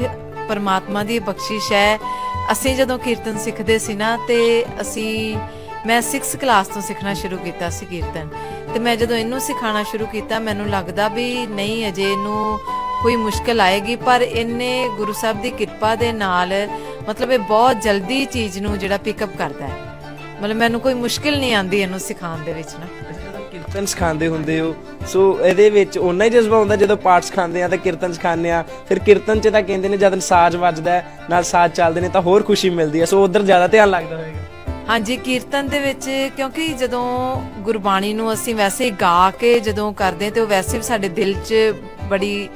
ਪਰਮਾਤਮਾ ਦੀ ਬਖਸ਼ਿਸ਼ ਹੈ। ਅਸੀਂ ਜਦੋਂ ਕੀਰਤਨ ਸਿੱਖਦੇ ਸੀ ਨਾ ਤੇ ਅਸੀਂ ਮੈਂ 6th ਕਲਾਸ ਤੋਂ ਸਿੱਖਣਾ ਸ਼ੁਰੂ ਕੀਤਾ ਸੀ ਕੀਰਤਨ। ਤੇ ਮੈਂ ਜਦੋਂ ਇਹਨੂੰ ਸਿਖਾਉਣਾ ਸ਼ੁਰੂ ਕੀਤਾ, ਮੈਨੂੰ ਲੱਗਦਾ ਵੀ ਨਹੀਂ, ਅਜੇ ਇਹਨੂੰ ਕੋਈ ਮੁਸ਼ਕਲ ਆਏਗੀ, ਪਰ ਇਹਨੇ ਗੁਰੂ ਸਾਹਿਬ ਦੀ ਕਿਰਪਾ ਦੇ ਨਾਲ ਮਤਲਬ ਇਹ ਬਹੁਤ ਜਲਦੀ ਚੀਜ਼ ਨੂੰ ਜਿਹੜਾ ਪਿਕਅਪ ਕਰਦਾ ਹੈ। ਮਤਲਬ ਮੈਨੂੰ ਕੋਈ ਮੁਸ਼ਕਲ ਨਹੀਂ ਆਂਦੀ ਇਹਨੂੰ ਸਿਖਾਉਣ ਦੇ ਵਿੱਚ ਨਾ। ਕੀਰਤਨ ਸਿਖਾਉਂਦੇ ਹੁੰਦੇ ਹੋ, ਸੋ ਇਹਦੇ ਵਿੱਚ ਓਨਾ ਹੀ ਜਜ਼ਬਾ ਹੁੰਦਾ ਜਦੋਂ ਪਾਠ ਸਿਖਾਉਂਦੇ ਆ, ਤਾਂ ਕੀਰਤਨ ਸਿਖਾਉਂਦੇ ਆ, ਫਿਰ ਕੀਰਤਨ 'ਚ ਤਾਂ ਕਹਿੰਦੇ ਨੇ ਜਦ ਸਾਜ਼ ਵੱਜਦਾ ਨਾਲ ਸਾਜ਼ ਚੱਲਦੇ ਨੇ, ਤਾਂ ਹੋਰ ਖੁਸ਼ੀ ਮਿਲਦੀ ਹੈ, ਸੋ ਉਧਰ ਜ਼ਿਆਦਾ ਧਿਆਨ ਲੱਗਦਾ ਹੋਵੇਗਾ ਹਾਂਜੀ, ਕੀਰਤਨ ਦੇ ਵਿੱਚ ਕਿਉਂਕਿ ਜਦੋਂ ਗੁਰਬਾਣੀ ਨੂੰ ਅਸੀਂ ਵੈਸੇ ਗਾ ਕੇ ਜਦੋਂ ਕਰਦੇ ਤੇ ਉਹ ਵੈਸੇ ਵੀ ਸਾਡੇ ਦਿਲ 'ਚ ਬੜੀ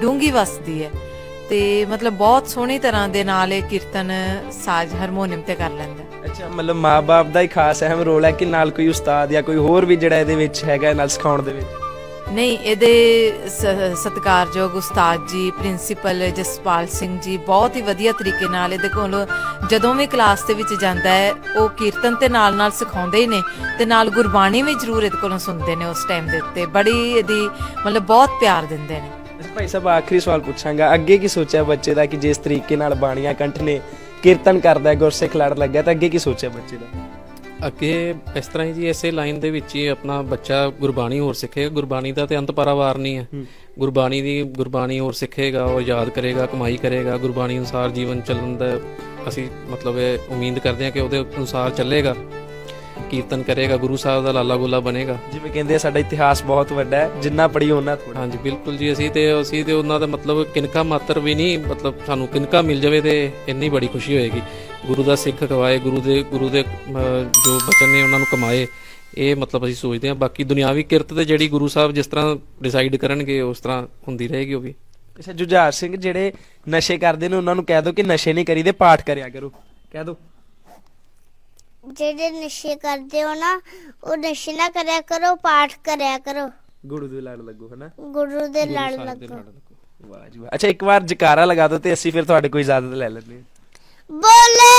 ਡੂੰਗੀ ਵਸਦੀ ਹੈ। ਤੇ ਮਤਲਬ ਬਹੁਤ ਸੋਹਣੀ ਤਰ੍ਹਾਂ ਦੇ ਨਾਲ ਇਹ ਕੀਰਤਨ ਸਾਜ਼ ਹਾਰਮੋਨੀਅਮ ਤੇ ਕਰ ਲੈਂਦਾ। ਅੱਛਾ, ਮਤਲਬ ਮਾਪੇ ਦਾ ਹੀ ਖਾਸ ਅਹਿਮ ਰੋਲ ਹੈ ਕਿ ਨਾਲ ਕੋਈ ਉਸਤਾਦ ਜਾਂ ਕੋਈ ਹੋਰ ਵੀ ਜਿਹੜਾ ਇਹਦੇ ਵਿੱਚ ਹੈਗਾ ਨਾਲ ਸਿਖਾਉਣ ਦੇ ਵਿੱਚ। ਨਹੀਂ, ਇਹਦੇ ਸਤਿਕਾਰਯੋਗ ਉਸਤਾਦ ਜੀ, ਪ੍ਰਿੰਸੀਪਲ ਜਸਪਾਲ ਸਿੰਘ ਜੀ ਬਹੁਤ ਹੀ ਵਧੀਆ ਤਰੀਕੇ ਨਾਲ ਇਹਦੇ ਕੋਲ ਜਦੋਂ ਵੀ ਕਲਾਸ ਦੇ ਵਿੱਚ ਜਾਂਦਾ ਹੈ, ਉਹ ਕੀਰਤਨ ਤੇ ਨਾਲ ਨਾਲ ਸਿਖਾਉਂਦੇ ਹੀ ਨੇ ਤੇ ਨਾਲ ਗੁਰਬਾਣੀ ਵੀ ਜ਼ਰੂਰ ਇਹਦੇ ਕੋਲੋਂ ਸੁਣਦੇ ਨੇ ਉਸ ਟਾਈਮ ਦੇ ਉੱਤੇ। ਬੜੀ ਇਹਦੀ ਮਤਲਬ ਬਹੁਤ ਪਿਆਰ ਦਿੰਦੇ ਨੇ। ਭਾਈ ਸਾਹਿਬ, ਆਖਰੀ ਸਵਾਲ ਪੁੱਛਾਂਗਾ। ਅੱਗੇ ਕੀ ਸੋਚਿਆ ਬੱਚੇ ਦਾ ਕਿ ਜਿਸ ਤਰੀਕੇ ਨਾਲ ਬਾਣੀਆਂ ਕੰਠ ਨੇ ਕੀਰਤਨ ਕਰਦਾ ਹੈ ਗੁਰਸਿੱਖ ਲੜ ਲੱਗਿਆ, ਤਾਂ ਅੱਗੇ ਕੀ ਸੋਚਿਆ ਬੱਚੇ ਦਾ? ਅੱਗੇ ਇਸ ਤਰ੍ਹਾਂ ਹੀ ਜੀ ਇਸੇ ਲਾਈਨ ਦੇ ਵਿੱਚ ਹੀ ਆਪਣਾ ਬੱਚਾ ਗੁਰਬਾਣੀ ਹੋਰ ਸਿੱਖੇਗਾ। ਗੁਰਬਾਣੀ ਦਾ ਤੇ ਅੰਤ ਪਰਾਵਾਰ ਨਹੀਂ ਹੈ। ਗੁਰਬਾਣੀ ਦੀ ਗੁਰਬਾਣੀ ਹੋਰ ਸਿੱਖੇਗਾ ਉਹ ਯਾਦ ਕਰੇਗਾ ਕਮਾਈ ਕਰੇਗਾ। ਗੁਰਬਾਣੀ ਅਨੁਸਾਰ ਜੀਵਨ ਚੱਲਣ ਦਾ ਅਸੀਂ ਮਤਲਬ ਇਹ ਉਮੀਦ ਕਰਦੇ ਹਾਂ ਕਿ ਉਹਦੇ ਅਨੁਸਾਰ ਚੱਲੇਗਾ। ਕੀਰਤਨ ਕਰੇਗਾ ਗੁਰੂ ਸਾਹਿਬ ਦਾ ਲਾਲਾ ਗੋਲਾ ਬਣੇਗਾ। ਜਿਵੇਂ ਕਹਿੰਦੇ ਆ ਸਾਡਾ ਇਤਿਹਾਸ ਬਹੁਤ ਵੱਡਾ ਹੈ। ਜਿੰਨਾ ਪੜੀ ਉਹਨਾਂ ਥੋੜਾ ਹਾਂਜੀ ਬਿਲਕੁਲ ਜੀ ਅਸੀਂ ਤੇ ਅਸੀਂ ਤੇ ਉਹਨਾਂ ਦਾ ਮਤਲਬ ਕਿਨਕਾ ਮਾਤਰ ਵੀ ਨਹੀਂ ਮਤਲਬ ਸਾਨੂੰ ਕਿਨਕਾ ਮਿਲ ਜਾਵੇ ਤੇ ਇੰਨੀ ਬੜੀ ਖੁਸ਼ੀ ਹੋਏਗੀ। ਗੁਰੂ ਦਾ ਸਿੱਖ ਕਵਾਏ ਗੁਰੂ ਦੇ ਗੁਰੂ ਦੇ ਜੋ ਬਚਨ ਨੇ ਉਹਨਾਂ ਨੂੰ ਕਮਾਏ ਇਹ ਮਤਲਬ ਅਸੀਂ ਸੋਚਦੇ ਹਾਂ। ਬਾਕੀ ਦੁਨਿਆਵੀ ਕਿਰਤ ਤੇ ਜਿਹੜੀ ਗੁਰੂ ਸਾਹਿਬ ਜਿਸ ਤਰ੍ਹਾਂ ਡਿਸਾਈਡ ਕਰਨਗੇ ਉਸ ਤਰ੍ਹਾਂ ਹੁੰਦੀ ਰਹੇਗੀ ਉਹ ਵੀ। ਅੱਛਾ ਜੁਝਾਰ ਸਿੰਘ ਜਿਹੜੇ ਨਸ਼ੇ ਕਰਦੇ ਨੇ ਉਹਨਾਂ ਨੂੰ ਕਹਿ ਦਿਓ ਕਿ ਨਸ਼ੇ ਨਹੀਂ ਕਰੀਦੇ ਪਾਠ ਕਰਿਆ ਕਰੋ। ਕਹਿ ਦਿਓ ਜਿਹੜੇ ਨਸ਼ੇ ਕਰਦੇ ਹੋ ਨਾ ਉਹ ਨਸ਼ੇ ਨਾ ਕਰਿਆ ਕਰੋ ਪਾਠ ਕਰਿਆ ਕਰੋ। ਗੁਰੂ ਦੇ ਲੜ ਲੱਗੋ ਹਨਾ? ਗੁਰੂ ਦੇ ਲੜ ਲੱਗੋ। ਵਾਹ ਜੀ ਵਾਹ। ਅੱਛਾ ਇੱਕ ਵਾਰ ਜਕਾਰਾ ਲਗਾ ਦਿਓ ਤੇ ਅਸੀਂ ਫਿਰ ਤੁਹਾਡੇ ਕੋਲ ਇਜਾਜ਼ਤ ਲੈ ਲੈਂਦੇ ਹਾਂ। ਬੋਲੇ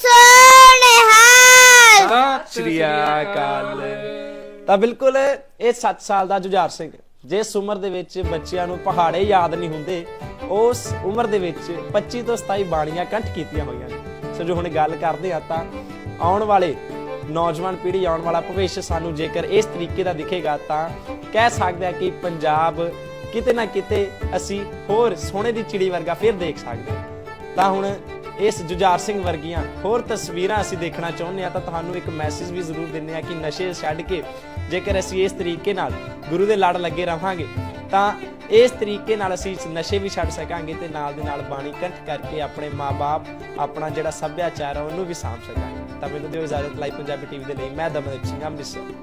ਸੋਨਿਹਾਲ ਸਤਿ ਸ਼੍ਰੀ ਅਕਾਲ। ਤਾਂ ਬਿਲਕੁਲ ਇਹ 7 ਸਾਲ ਦਾ ਜੁਝਾਰ ਸਿੰਘ ਜਿਸ ਉਮਰ ਦੇ ਵਿੱਚ ਬੱਚਿਆਂ ਨੂੰ ਪਹਾੜੇ ਯਾਦ ਨਹੀਂ ਹੁੰਦੇ, ਉਸ ਉਮਰ ਦੇ ਵਿੱਚ 25 ਤੋਂ 27 ਬਾਣੀਆਂ ਕੰਠ ਕੀਤੀਆਂ ਹੋਈਆਂ ਨੇ। ਸੋ ਜੋ ਹੁਣ ਗੱਲ ਕਰਦੇ ਆ ਤਾਂ ਆਉਣ ਵਾਲੇ ਨੌਜਵਾਨ ਪੀੜ੍ਹੀ, ਆਉਣ ਵਾਲਾ ਭਵਿੱਖ ਸਾਨੂੰ ਜੇਕਰ ਇਸ ਤਰੀਕੇ ਦਾ ਦਿਖੇਗਾ ਤਾਂ ਕਹਿ ਸਕਦੇ ਆ ਕਿ ਪੰਜਾਬ ਕਿਤੇ ਨਾ ਕਿਤੇ ਅਸੀਂ ਹੋਰ ਸੋਨੇ ਦੀ ਚਿੜੀ ਵਰਗਾ ਫਿਰ ਦੇਖ ਸਕਦੇ ਹਾਂ। ਤਾਂ ਹੁਣ ਇਸ ਜੁਝਾਰ ਸਿੰਘ ਵਰਗੀਆਂ ਹੋਰ ਤਸਵੀਰਾਂ ਅਸੀਂ ਦੇਖਣਾ ਚਾਹੁੰਦੇ ਆ ਤਾਂ ਤੁਹਾਨੂੰ ਇੱਕ ਮੈਸੇਜ ਵੀ ਜ਼ਰੂਰ ਦਿੰਨੇ ਆ ਕਿ ਨਸ਼ੇ ਛੱਡ ਕੇ ਜੇਕਰ ਅਸੀਂ ਇਸ ਤਰੀਕੇ ਨਾਲ ਗੁਰੂ ਦੇ ਲੜ ਲੱਗੇ ਰਹਾਂਗੇ ਤਾਂ ਇਸ ਤਰੀਕੇ ਨਾਲ ਅਸੀਂ ਨਸ਼ੇ ਵੀ ਛੱਡ ਸਕਾਂਗੇ ਤੇ ਨਾਲ ਦੇ ਨਾਲ ਬਾਣੀ ਕੰਠ ਕਰਕੇ ਆਪਣੇ ਮਾਪੇ ਆਪਣਾ ਜਿਹੜਾ ਸੱਭਿਆਚਾਰ ਹੈ ਉਹਨੂੰ ਵੀ ਸਾਂਭ ਸਕਾਂਗੇ। ਤਾਂ ਮੈਨੂੰ ਦਿਓ ਇਜਾਜ਼ਤ ਲਾਈਵ ਪੰਜਾਬੀ ਟੀਵੀ ਦੇ ਲਈ, ਮੈਂ ਦਮਨਦੀਪ ਸਿੰਘ ਅੰਮ੍ਰਿਤਸਰ।